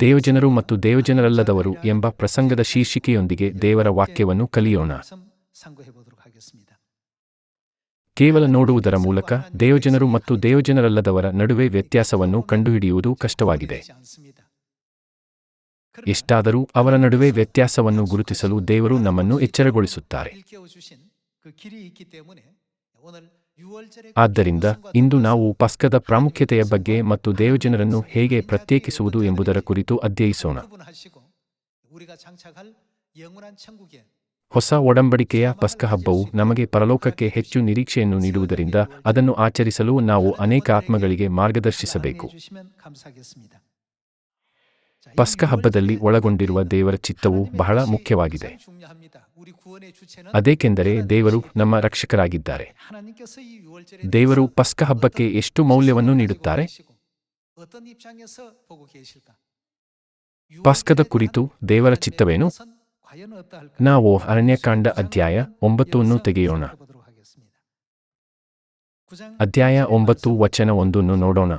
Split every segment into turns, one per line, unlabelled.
ದೇವಜನರು ಮತ್ತು ದೇವಜನರಲ್ಲದವರು ಎಂಬ ಪ್ರಸಂಗದ ಶೀರ್ಷಿಕೆಯೊಂದಿಗೆ ದೇವರ ವಾಕ್ಯವನ್ನು ಕಲಿಯೋಣ. ಕೇವಲ ನೋಡುವುದರ ಮೂಲಕ ದೇವಜನರು ಮತ್ತು ದೇವಜನರಲ್ಲದವರ ನಡುವೆ ವ್ಯತ್ಯಾಸವನ್ನು ಕಂಡುಹಿಡಿಯುವುದು ಕಷ್ಟವಾಗಿದೆ. ಎಷ್ಟಾದರೂ ಅವರ ನಡುವೆ ವ್ಯತ್ಯಾಸವನ್ನು ಗುರುತಿಸಲು ದೇವರು ನಮ್ಮನ್ನು ಎಚ್ಚರಗೊಳಿಸುತ್ತಾರೆ. ಆದ್ದರಿಂದ ಇಂದು ನಾವು ಪಸ್ಕದ ಪ್ರಾಮುಖ್ಯತೆಯ ಬಗ್ಗೆ ಮತ್ತು ದೇವಜನರನ್ನು ಹೇಗೆ ಪ್ರತ್ಯೇಕಿಸುವುದು ಎಂಬುದರ ಕುರಿತು ಅಧ್ಯಯಿಸೋಣ. ಹೊಸ ಒಡಂಬಡಿಕೆಯ ಪಸ್ಕ ಹಬ್ಬವು ನಮಗೆ ಪರಲೋಕಕ್ಕೆ ಹೆಚ್ಚು ನಿರೀಕ್ಷೆಯನ್ನು ನೀಡುವುದರಿಂದ ಅದನ್ನು ಆಚರಿಸಲು ನಾವು ಅನೇಕ ಆತ್ಮಗಳಿಗೆ ಮಾರ್ಗದರ್ಶಿಸಬೇಕು. ಪಸ್ಕ ಹಬ್ಬದಲ್ಲಿ ಒಳಗೊಂಡಿರುವ ದೇವರ ಚಿತ್ತವು ಬಹಳ ಮುಖ್ಯವಾಗಿದೆ. ಅದೇಕೆಂದರೆ ದೇವರು ನಮ್ಮ ರಕ್ಷಕರಾಗಿದ್ದಾರೆ. ದೇವರು ಪಸ್ಕ ಹಬ್ಬಕ್ಕೆ ಎಷ್ಟು ಮೌಲ್ಯವನ್ನು ನೀಡುತ್ತಾರೆ? ಪಸ್ಕದ ಕುರಿತು ದೇವರ ಚಿತ್ತವೇನು? ನಾವು ಅರಣ್ಯಕಾಂಡ ಅಧ್ಯಾಯ ಒಂಬತ್ತನ್ನು ತೆಗೆಯೋಣ. ಅಧ್ಯಾಯ ಒಂಬತ್ತು ವಚನ ಒಂದನ್ನು ನೋಡೋಣ.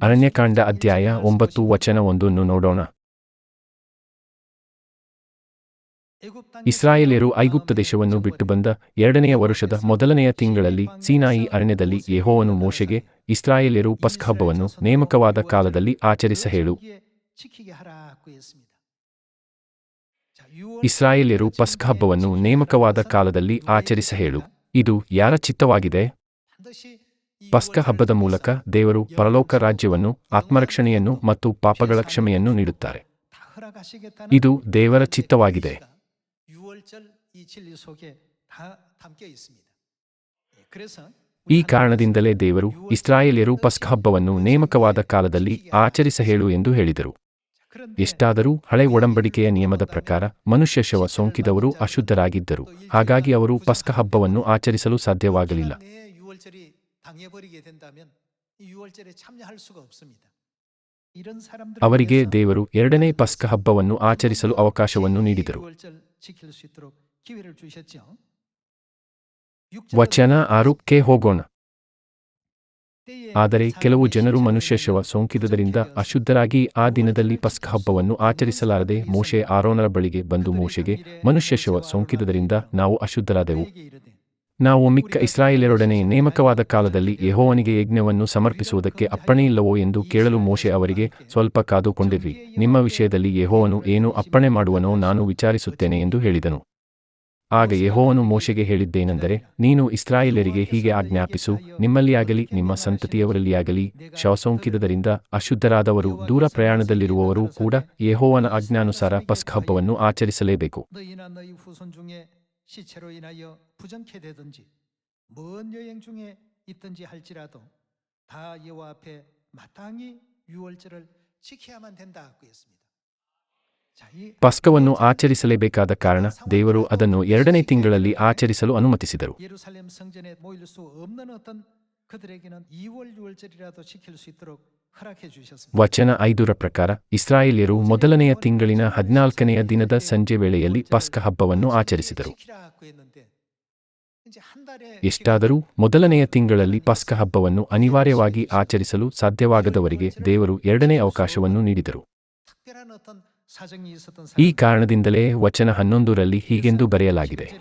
ಅರಣ್ಯಕಾಂಡ ಅಧ್ಯಾಯ ಒಂಬತ್ತು ವಚನ ಒಂದನ್ನು ನೋಡೋಣ. ಇಸ್ರಾಯೇಲ್ಯರು ಐಗುಪ್ತ ದೇಶವನ್ನು ಬಿಟ್ಟು ಬಂದ ಎರಡನೆಯ ವರುಷದ ಮೊದಲನೆಯ ತಿಂಗಳಲ್ಲಿ ಸೀನಾಯಿ ಅರಣ್ಯದಲ್ಲಿ ಯೆಹೋವನು ಮೋಶೆಗೆ, ಇಸ್ರಾಯೇಲ್ಯರು ಪಸ್ಕಹಬ್ಬವನ್ನು ನೇಮಕವಾದ ಕಾಲದಲ್ಲಿ ಆಚರಿಸ ಹೇಳು ಇಸ್ರಾಯೇಲ್ಯರು ಪಸ್ಕಹಬ್ಬವನ್ನು ನೇಮಕವಾದ ಕಾಲದಲ್ಲಿ ಆಚರಿಸ ಹೇಳು ಇದು ಯಾರ ಚಿತ್ತವಾಗಿದೆ? ಪಸ್ಕ ಹಬ್ಬದ ಮೂಲಕ ದೇವರು ಪರಲೋಕ ರಾಜ್ಯವನ್ನು, ಆತ್ಮರಕ್ಷಣೆಯನ್ನು ಮತ್ತು ಪಾಪಗಳ ಕ್ಷಮೆಯನ್ನು ನೀಡುತ್ತಾರೆ. ಇದು ದೇವರ ಚಿತ್ತವಾಗಿದೆ. ಈ ಕಾರಣದಿಂದಲೇ ದೇವರು ಇಸ್ರಾಯೇಲ್ಯರು ಪಸ್ಕ ಹಬ್ಬವನ್ನು ನೇಮಕವಾದ ಕಾಲದಲ್ಲಿ ಆಚರಿಸ ಹೇಳು ಎಂದು ಹೇಳಿದರು ಎಷ್ಟಾದರೂ ಹಳೆ ಒಡಂಬಡಿಕೆಯ ನಿಯಮದ ಪ್ರಕಾರ ಮನುಷ್ಯ ಶವ ಸೋಂಕಿದವರು ಅಶುದ್ಧರಾಗಿದ್ದರು ಹಾಗಾಗಿ ಅವರು ಪಸ್ಕ ಹಬ್ಬವನ್ನು ಆಚರಿಸಲು ಸಾಧ್ಯವಾಗಲಿಲ್ಲ ಅವರಿಗೆ ದೇವರು ಎರಡನೇ ಪಸ್ಕ ಹಬ್ಬವನ್ನು ಆಚರಿಸಲು ಅವಕಾಶವನ್ನು ನೀಡಿದರು. ವಚನ ಆರುಕ್ಕೆ ಹೋಗೋಣ. ಆದರೆ ಕೆಲವು ಜನರು ಮನುಷ್ಯ ಶವ ಸೋಂಕಿದುದರಿಂದ ಅಶುದ್ಧರಾಗಿ ಆ ದಿನದಲ್ಲಿ ಪಸ್ಕ ಹಬ್ಬವನ್ನು ಆಚರಿಸಲಾರದೆ ಮೋಶೆ ಆರೋನರ ಬಳಿಗೆ ಬಂದು ಮೋಶೆಗೆ ಮನುಷ್ಯ ಶವ ಸೋಂಕಿದುದರಿಂದ ನಾವು ಅಶುದ್ಧರಾದೆವು. ನಾವು ಮಿಕ್ಕ ಇಸ್ರಾಯೇಲರೊಡನೆ ನೇಮಕವಾದ ಕಾಲದಲ್ಲಿ ಯೆಹೋವನಿಗೆ ಯಜ್ಞವನ್ನು ಸಮರ್ಪಿಸುವುದಕ್ಕೆ ಅಪ್ಪಣೆಯಿಲ್ಲವೋ ಎಂದು ಕೇಳಲು ಮೋಶೆ ಅವರಿಗೆ ಸ್ವಲ್ಪ ಕಾದುಕೊಂಡಿರ್ರಿ ನಿಮ್ಮ ವಿಷಯದಲ್ಲಿ ಯೆಹೋವನು ಏನು ಅಪ್ಪಣೆ ಮಾಡುವನೋ ನಾನು ವಿಚಾರಿಸುತ್ತೇನೆ ಎಂದು ಹೇಳಿದನು. ಆಗ ಯೆಹೋವನು ಮೋಶೆಗೆ ಹೇಳಿದ್ದೇನೆಂದರೆ, ನೀನು ಇಸ್ರಾಯೇಲರಿಗೆ ಹೀಗೆ ಆಜ್ಞಾಪಿಸು ನಿಮ್ಮಲ್ಲಿಯಾಗಲಿ ನಿಮ್ಮ ಸಂತತಿಯವರಲ್ಲಿಯಾಗಲಿ ಶವಸೋಂಕಿದರಿಂದ ಅಶುದ್ಧರಾದವರು, ದೂರ ಪ್ರಯಾಣದಲ್ಲಿರುವವರು ಕೂಡ ಯೆಹೋವನ ಆಜ್ಞಾನುಸಾರ ಪಸ್ಕ್ ಹಬ್ಬವನ್ನು ಆಚರಿಸಲೇಬೇಕು.
시체로 인하여 부정케 되든지 먼 여행 중에 있든지 할지라도 다 여호와 앞에 마땅히 유월절을 지켜야만 된다고 했습니다.
ಪಸ್ಕವನ್ನು ಆಚರಿಸಲೇಬೇಕಾದ ಕಾರಣ ದೇವರು ಅದನ್ನು ಎರಡನೇ ತಿಂಗಳಲ್ಲಿ ಆಚರಿಸಲು ಅನುಮತಿಸಿದರು ವಚನ ಐದರ ಪ್ರಕಾರ ಇಸ್ರಾಯೇಲ್ಯರು ಮೊದಲನೆಯ ತಿಂಗಳಿನ ಹದಿನಾಲ್ಕನೆಯ ದಿನದ ಸಂಜೆ ವೇಳೆಯಲ್ಲಿ ಪಸ್ಕ ಹಬ್ಬವನ್ನು ಆಚರಿಸಿದರು. ಎಷ್ಟಾದರೂ ಮೊದಲನೆಯ ತಿಂಗಳಲ್ಲಿ ಪಸ್ಕ ಹಬ್ಬವನ್ನು ಅನಿವಾರ್ಯವಾಗಿ ಆಚರಿಸಲು ಸಾಧ್ಯವಾಗದವರಿಗೆ ದೇವರು ಎರಡನೇ ಅವಕಾಶವನ್ನು ನೀಡಿದರು. ಈ ಕಾರಣದಿಂದಲೇ ವಚನ ಹನ್ನೊಂದರಲ್ಲಿ ಹೀಗೆಂದು ಬರೆಯಲಾಗಿದೆ.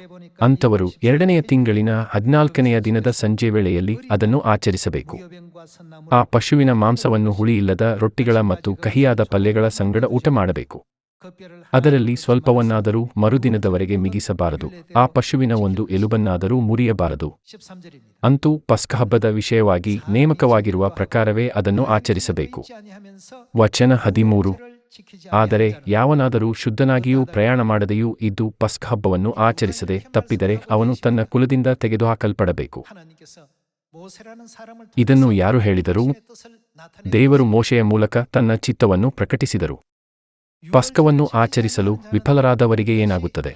ಅಂಥವರು ಎರಡನೆಯ ತಿಂಗಳಿನ ಹದಿನಾಲ್ಕನೆಯ ದಿನದ ಸಂಜೆ ವೇಳೆಯಲ್ಲಿ ಅದನ್ನು ಆಚರಿಸಬೇಕು. ಆ ಪಶುವಿನ ಮಾಂಸವನ್ನು ಹುಳಿ ಇಲ್ಲದ ರೊಟ್ಟಿಗಳ ಮತ್ತು ಕಹಿಯಾದ ಪಲ್ಯಗಳ ಸಂಗಡ ಊಟ ಮಾಡಬೇಕು. ಅದರಲ್ಲಿ ಸ್ವಲ್ಪವನ್ನಾದರೂ ಮರುದಿನದವರೆಗೆ ಮಿಗಿಸಬಾರದು. ಆ ಪಶುವಿನ ಒಂದು ಎಲುಬನ್ನಾದರೂ ಮುರಿಯಬಾರದು. ಅಂತೂ ಪಸ್ಕಹಬ್ಬದ ವಿಷಯವಾಗಿ ನೇಮಕವಾಗಿರುವ ಪ್ರಕಾರವೇ ಅದನ್ನು ಆಚರಿಸಬೇಕು. ವಚನ ಹದಿಮೂರು. ಆದರೆ ಯಾವನಾದರೂ ಶುದ್ಧನಾಗಿಯೂ ಪ್ರಯಾಣ ಮಾಡದೆಯೂ ಇದ್ದು ಪಸ್ಕ್ ಹಬ್ಬವನ್ನು ಆಚರಿಸದೆ ತಪ್ಪಿದರೆ ಅವನು ತನ್ನ ಕುಲದಿಂದ ತೆಗೆದುಹಾಕಲ್ಪಡಬೇಕು ಇದನ್ನು ಯಾರು ಹೇಳಿದರು ದೇವರು ಮೋಶೆಯ ಮೂಲಕ ತನ್ನ ಚಿತ್ತವನ್ನು ಪ್ರಕಟಿಸಿದರು ಪಸ್ಕವನ್ನು ಆಚರಿಸಲು ವಿಫಲರಾದವರಿಗೆ ಏನಾಗುತ್ತದೆ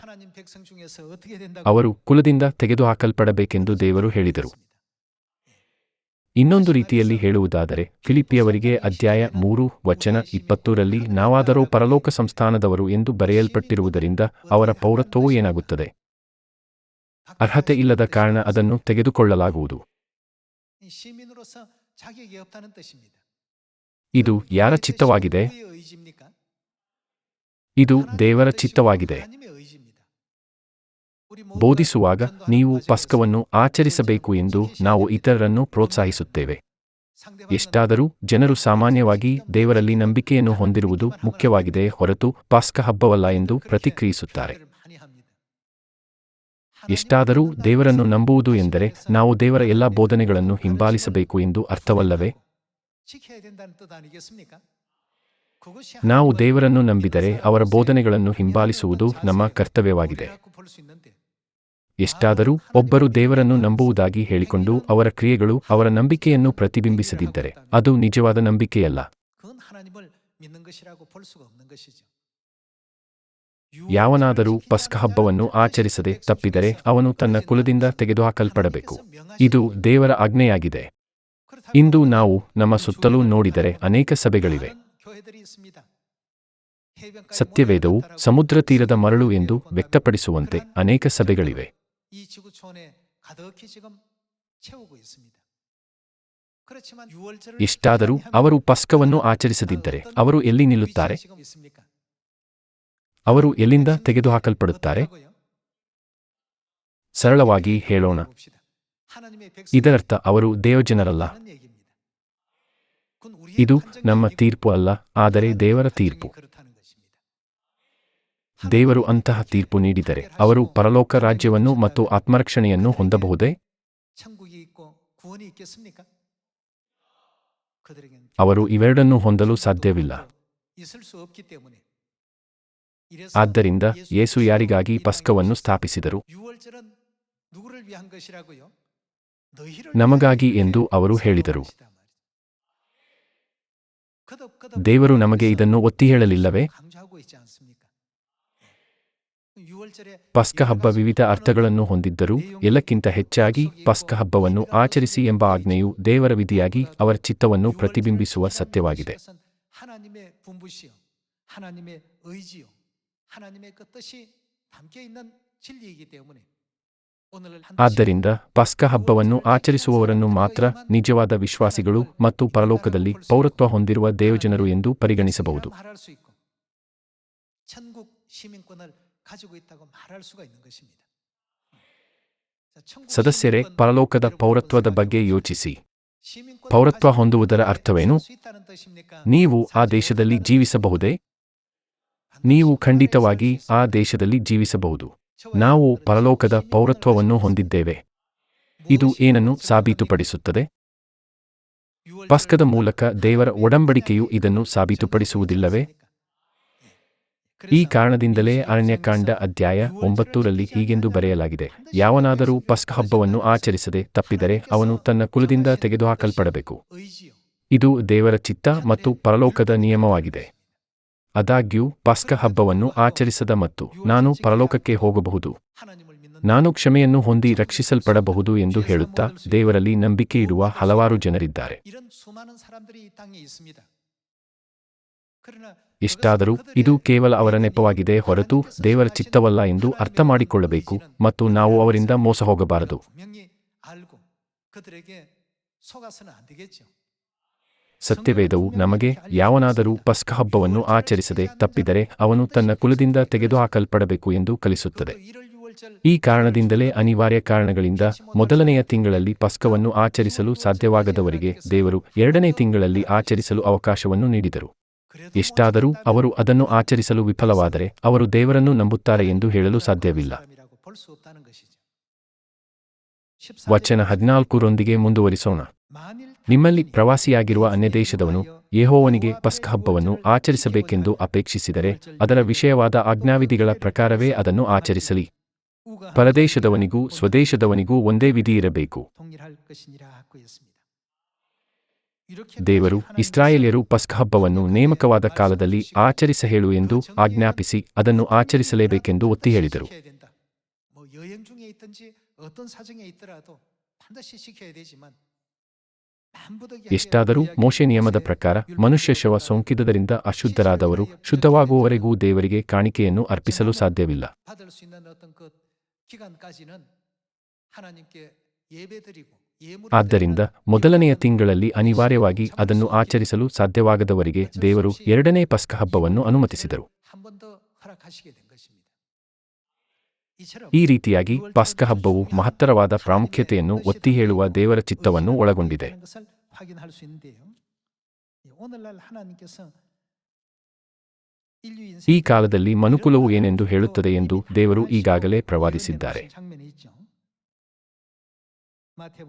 ಅವರು ಕುಲದಿಂದ ತೆಗೆದುಹಾಕಲ್ಪಡಬೇಕೆಂದು ದೇವರು ಹೇಳಿದರು ಇನ್ನೊಂದು ರೀತಿಯಲ್ಲಿ ಹೇಳುವುದಾದರೆ ಫಿಲಿಪಿಯವರಿಗೆ ಅಧ್ಯಾಯ ಮೂರು, ವಚನ ಇಪ್ಪತ್ತೂರಲ್ಲಿ ನಾವಾದರೂ ಪರಲೋಕ ಸಂಸ್ಥಾನದವರು ಎಂದು ಬರೆಯಲ್ಪಟ್ಟಿರುವುದರಿಂದ ಅವರ ಪೌರತ್ವವು ಏನಾಗುತ್ತದೆ? ಅರ್ಹತೆ ಇಲ್ಲದ ಕಾರಣ ಅದನ್ನು ತೆಗೆದುಕೊಳ್ಳಲಾಗುವುದು. ಇದು ಯಾರ ಚಿತ್ತವಾಗಿದೆ? ಇದು ದೇವರ ಚಿತ್ತವಾಗಿದೆ. ಬೋಧಿಸುವಾಗ ನೀವು ಪಸ್ಕವನ್ನು ಆಚರಿಸಬೇಕು ಎಂದು ನಾವು ಇತರರನ್ನು ಪ್ರೋತ್ಸಾಹಿಸುತ್ತೇವೆ. ಎಷ್ಟಾದರೂ ಜನರು ಸಾಮಾನ್ಯವಾಗಿ ದೇವರಲ್ಲಿ ನಂಬಿಕೆಯನ್ನು ಹೊಂದಿರುವುದು ಮುಖ್ಯವಾಗಿದೆ ಹೊರತು ಪಾಸ್ಕ ಹಬ್ಬವಲ್ಲ ಎಂದು ಪ್ರತಿಕ್ರಿಯಿಸುತ್ತಾರೆ. ಎಷ್ಟಾದರೂ ದೇವರನ್ನು ನಂಬುವುದು ಎಂದರೆ ನಾವು ದೇವರ ಎಲ್ಲ ಬೋಧನೆಗಳನ್ನು ಹಿಂಬಾಲಿಸಬೇಕು ಎಂದು ಅರ್ಥವಲ್ಲವೇ? ನಾವು ದೇವರನ್ನು ನಂಬಿದರೆ ಅವರ ಬೋಧನೆಗಳನ್ನು ಹಿಂಬಾಲಿಸುವುದು ನಮ್ಮ ಕರ್ತವ್ಯವಾಗಿದೆ. ಎಷ್ಟಾದರೂ ಒಬ್ಬರು ದೇವರನ್ನು ನಂಬುವುದಾಗಿ ಹೇಳಿಕೊಂಡು ಅವರ ಕ್ರಿಯೆಗಳು ಅವರ ನಂಬಿಕೆಯನ್ನು ಪ್ರತಿಬಿಂಬಿಸದಿದ್ದರೆ ಅದು ನಿಜವಾದ ನಂಬಿಕೆಯಲ್ಲ. ಯಾವನಾದರೂ ಪಸ್ಕಹಬ್ಬವನ್ನು ಆಚರಿಸದೆ ತಪ್ಪಿದರೆ ಅವನು ತನ್ನ ಕುಲದಿಂದ ತೆಗೆದುಹಾಕಲ್ಪಡಬೇಕು. ಇದು ದೇವರ ಆಜ್ಞೆಯಾಗಿದೆ. ಇಂದು ನಾವು ನಮ್ಮ ಸುತ್ತಲೂ ನೋಡಿದರೆ ಅನೇಕ ಸಭೆಗಳಿವೆ. ಸತ್ಯವೇದವು ಸಮುದ್ರ ತೀರದ ಮರಳು ಎಂದು ವ್ಯಕ್ತಪಡಿಸುವಂತೆ ಅನೇಕ ಸಭೆಗಳಿವೆ.
이
ಇಷ್ಟಾದರೂ ಅವರು ಪಸ್ಕವನ್ನು ಆಚರಿಸದಿದ್ದರೆ ಅವರು ಎಲ್ಲಿ ನಿಲ್ಲುತ್ತಾರೆ ಅವರು ಎಲ್ಲಿಂದ ತೆಗೆದು ಹಾಕಲ್ಪಡುತ್ತಾರೆ ಸರಳವಾಗಿ ಹೇಳೋಣ ಇದರರ್ಥ ಅವರು ದೇವಜನರಲ್ಲ ಇದು ನಮ್ಮ ತೀರ್ಪು ಅಲ್ಲ ಆದರೆ ದೇವರ ತೀರ್ಪು ದೇವರು ಅಂತಹ ತೀರ್ಪು ನೀಡಿದರೆ ಅವರು ಪರಲೋಕ ರಾಜ್ಯವನ್ನು ಮತ್ತು ಆತ್ಮರಕ್ಷಣೆಯನ್ನು ಹೊಂದಬಹುದೇ? ಅವರು ಇವೆರಡನ್ನು ಹೊಂದಲು ಸಾಧ್ಯವಿಲ್ಲ. ಆದ್ದರಿಂದ ಯೇಸು ಯಾರಿಗಾಗಿ ಪಸ್ಕವನ್ನು ಸ್ಥಾಪಿಸಿದರು? ನಮಗಾಗಿ ಎಂದು ಅವರು ಹೇಳಿದರು. ದೇವರು ನಮಗೆ ಇದನ್ನು ಒತ್ತಿ ಹೇಳಲಿಲ್ಲವೇ? ಪಸ್ಕ ಹಬ್ಬ ವಿವಿಧ ಅರ್ಥಗಳನ್ನು ಹೊಂದಿದ್ದರೂ ಎಲ್ಲಕ್ಕಿಂತ ಹೆಚ್ಚಾಗಿ ಪಸ್ಕ ಹಬ್ಬವನ್ನು ಆಚರಿಸಿ ಎಂಬ ಆಜ್ಞೆಯು ದೇವರ ವಿಧಿಯಾಗಿ ಅವರ ಚಿತ್ತವನ್ನು ಪ್ರತಿಬಿಂಬಿಸುವ ಸತ್ಯವಾಗಿದೆ. ಆದ್ದರಿಂದ ಪಸ್ಕ ಹಬ್ಬವನ್ನು ಆಚರಿಸುವವರನ್ನು ಮಾತ್ರ ನಿಜವಾದ ವಿಶ್ವಾಸಿಗಳು ಮತ್ತು ಪರಲೋಕದಲ್ಲಿ ಪೌರತ್ವ ಹೊಂದಿರುವ ದೇವಜನರು ಎಂದು ಪರಿಗಣಿಸಬಹುದು. ಸದಸ್ಯರೇ ಪರಲೋಕದ ಪೌರತ್ವದ ಬಗ್ಗೆ ಯೋಚಿಸಿ ಪೌರತ್ವ ಹೊಂದುವುದರ ಅರ್ಥವೇನು ನೀವು ಆ ದೇಶದಲ್ಲಿ ಜೀವಿಸಬಹುದೇ ನೀವು ಖಂಡಿತವಾಗಿ ಆ ದೇಶದಲ್ಲಿ ಜೀವಿಸಬಹುದು ನಾವು ಪರಲೋಕದ ಪೌರತ್ವವನ್ನು ಹೊಂದಿದ್ದೇವೆ ಇದು ಏನನ್ನು ಸಾಬೀತುಪಡಿಸುತ್ತದೆ ಪಸ್ಕದ ಮೂಲಕ ದೇವರ ಒಡಂಬಡಿಕೆಯು ಇದನ್ನು ಸಾಬೀತುಪಡಿಸುವುದಿಲ್ಲವೇ ಈ ಕಾರಣದಿಂದಲೇ ಅರಣ್ಯಕಾಂಡ ಅಧ್ಯಾಯ ಒಂಬತ್ತೂರಲ್ಲಿ ಹೀಗೆಂದು ಬರೆಯಲಾಗಿದೆ. ಯಾವನಾದರೂ ಪಸ್ಕ ಹಬ್ಬವನ್ನು ಆಚರಿಸದೆ ತಪ್ಪಿದರೆ ಅವನು ತನ್ನ ಕುಲದಿಂದ ತೆಗೆದುಹಾಕಲ್ಪಡಬೇಕು. ಇದು ದೇವರ ಚಿತ್ತ ಮತ್ತು ಪರಲೋಕದ ನಿಯಮವಾಗಿದೆ. ಅದಾಗ್ಯೂ ಪಸ್ಕ ಹಬ್ಬವನ್ನು ಆಚರಿಸದ ಮತ್ತು ನಾನು ಪರಲೋಕಕ್ಕೆ ಹೋಗಬಹುದು. ನಾನು ಕ್ಷಮೆಯನ್ನು ಹೊಂದಿ ರಕ್ಷಿಸಲ್ಪಡಬಹುದು ಎಂದು ಹೇಳುತ್ತಾ ದೇವರಲ್ಲಿ ನಂಬಿಕೆ ಇಡುವ ಹಲವಾರು ಜನರಿದ್ದಾರೆ. ಇಷ್ಟಾದರೂ ಇದು ಕೇವಲ ಅವರ ನೆಪವಾಗಿದೆ ಹೊರತು ದೇವರ ಚಿತ್ತವಲ್ಲ ಎಂದು ಅರ್ಥ ಮಾಡಿಕೊಳ್ಳಬೇಕು ಮತ್ತು ನಾವು ಅವರಿಂದ ಮೋಸ ಹೋಗಬಾರದು. ಸತ್ಯವೇದವು ನಮಗೆ ಯಾವನಾದರೂ ಪಸ್ಕ ಹಬ್ಬವನ್ನು ಆಚರಿಸದೆ ತಪ್ಪಿದರೆ ಅವನು ತನ್ನ ಕುಲದಿಂದ ತೆಗೆದುಹಾಕಲ್ಪಡಬೇಕು ಎಂದು ಕಲಿಸುತ್ತದೆ. ಈ ಕಾರಣದಿಂದಲೇ ಅನಿವಾರ್ಯ ಕಾರಣಗಳಿಂದ ಮೊದಲನೆಯ ತಿಂಗಳಲ್ಲಿ ಪಸ್ಕವನ್ನು ಆಚರಿಸಲು ಸಾಧ್ಯವಾಗದವರಿಗೆ ದೇವರು ಎರಡನೇ ತಿಂಗಳಲ್ಲಿ ಆಚರಿಸಲು ಅವಕಾಶವನ್ನು ನೀಡಿದರು. ಎಷ್ಟಾದರೂ ಅವರು ಅದನ್ನು ಆಚರಿಸಲು ವಿಫಲವಾದರೆ ಅವರು ದೇವರನ್ನು ನಂಬುತ್ತಾರೆ ಎಂದು ಹೇಳಲು ಸಾಧ್ಯವಿಲ್ಲ. ವಚನ ಹದಿನಾಲ್ಕರೊಂದಿಗೆ ಮುಂದುವರಿಸೋಣ. ನಿಮ್ಮಲ್ಲಿ ಪ್ರವಾಸಿಯಾಗಿರುವ ಅನ್ಯದೇಶದವನು ಯೆಹೋವನಿಗೆ ಪಸ್ಕ ಹಬ್ಬವನ್ನು ಆಚರಿಸಬೇಕೆಂದು ಅಪೇಕ್ಷಿಸಿದರೆ ಅದರ ವಿಷಯವಾದ ಆಜ್ಞಾವಿಧಿಗಳ ಪ್ರಕಾರವೇ ಅದನ್ನು ಆಚರಿಸಲಿ. ಪರದೇಶದವನಿಗೂ ಸ್ವದೇಶದವನಿಗೂ ಒಂದೇ ವಿಧಿ ಇರಬೇಕು. ದೇವರು
하나님께서
ಇಸ್ರಾಯೇಲ್ಯರು ಪಸ್ಕ ಹಬ್ಬವನ್ನು ನೇಮಕವಾದ ಕಾಲದಲ್ಲಿ ಆಚರಿಸ ಹೇಳು ಎಂದು ಆಜ್ಞಾಪಿಸಿ ಅದನ್ನು ಆಚರಿಸಲೇಬೇಕೆಂದು ಒತ್ತಿ ಹೇಳಿದರು
지켜야 된다. 뭐 여행 중에 있든지 어떤 사정에 있더라도 반드시 지켜야 되지만 만부득이하게
ಎಷ್ಟಾದರೂ
우리에게
ಮೋಶೆ ನಿಯಮದ ಪ್ರಕಾರ ಮನುಷ್ಯ ಶವ ಸೋಂಕಿತದರಿಂದ ಅಶುದ್ಧರಾದವರು ಶುದ್ಧವಾಗುವವರೆಗೂ ದೇವರಿಗೆ ಕಾಣಿಕೆಯನ್ನು ಅರ್ಪಿಸಲು ಸಾಧ್ಯವಿಲ್ಲ
받을 수 있는 어떤 그 기간까지는 하나님께 예배드리고 예물을
ಆದ್ದರಿಂದ ಮೊದಲನೆಯ ತಿಂಗಳಲ್ಲಿ ಅನಿವಾರ್ಯವಾಗಿ ಅದನ್ನು ಆಚರಿಸಲು ಸಾಧ್ಯವಾಗದವರಿಗೆ ದೇವರು ಎರಡನೇ ಪಸ್ಕ ಹಬ್ಬವನ್ನು ಅನುಮತಿಸಿದರು. ಈ ರೀತಿಯಾಗಿ ಪಸ್ಕ ಹಬ್ಬವು ಮಹತ್ತರವಾದ ಪ್ರಾಮುಖ್ಯತೆಯನ್ನು ಒತ್ತಿ ಹೇಳುವ ದೇವರ ಚಿತ್ತವನ್ನು ಒಳಗೊಂಡಿದೆ. ಈ ಕಾಲದಲ್ಲಿ ಮನುಕುಲವು ಏನೆಂದು ಹೇಳುತ್ತದೆ ಎಂದು ದೇವರು ಈಗಾಗಲೇ ಪ್ರವಾದಿಸಿದ್ದಾರೆ.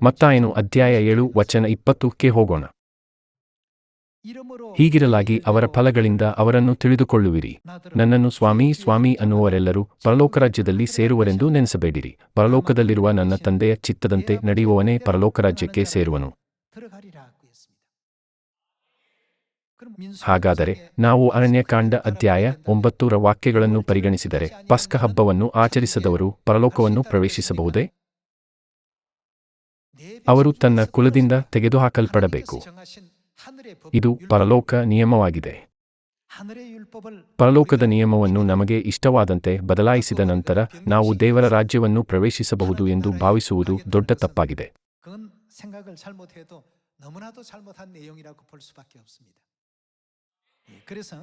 ಮತ್ತಾಯನು ಅಧ್ಯಾಯ ಏಳು, ವಚನ ಇಪ್ಪತ್ತಕ್ಕೆ ಹೋಗೋಣ. ಹೀಗಿರಲಾಗಿ ಅವರ ಫಲಗಳಿಂದ ಅವರನ್ನು ತಿಳಿದುಕೊಳ್ಳುವಿರಿ. ನನ್ನನ್ನು ಸ್ವಾಮಿ ಸ್ವಾಮಿ ಅನ್ನುವರೆಲ್ಲರೂ ಪರಲೋಕ ರಾಜ್ಯದಲ್ಲಿ ಸೇರುವರೆಂದು ನೆನೆಸಬೇಡಿರಿ. ಪರಲೋಕದಲ್ಲಿರುವ ನನ್ನ ತಂದೆಯ ಚಿತ್ತದಂತೆ ನಡೆಯುವವನೇ ಪರಲೋಕ ರಾಜ್ಯಕ್ಕೆ ಸೇರುವನು. ಹಾಗಾದರೆ ನಾವು ಅರಣ್ಯಕಾಂಡ ಅಧ್ಯಾಯ ಒಂಬತ್ತೂರ ವಾಕ್ಯಗಳನ್ನು ಪರಿಗಣಿಸಿದರೆ ಪಸ್ಕ ಹಬ್ಬವನ್ನು ಆಚರಿಸದವರು ಪರಲೋಕವನ್ನು ಪ್ರವೇಶಿಸಬಹುದೇ? ಅವರು ತನ್ನ ಕುಲದಿಂದ ತೆಗೆದುಹಾಕಲ್ಪಡಬೇಕು. ಇದು ಪರಲೋಕ ನಿಯಮವಾಗಿದೆ. ಪರಲೋಕದ ನಿಯಮವನ್ನು ನಮಗೆ ಇಷ್ಟವಾದಂತೆ ಬದಲಾಯಿಸಿದ ನಂತರ ನಾವು ದೇವರ ರಾಜ್ಯವನ್ನು ಪ್ರವೇಶಿಸಬಹುದು ಎಂದು ಭಾವಿಸುವುದು ದೊಡ್ಡ ತಪ್ಪಾಗಿದೆ.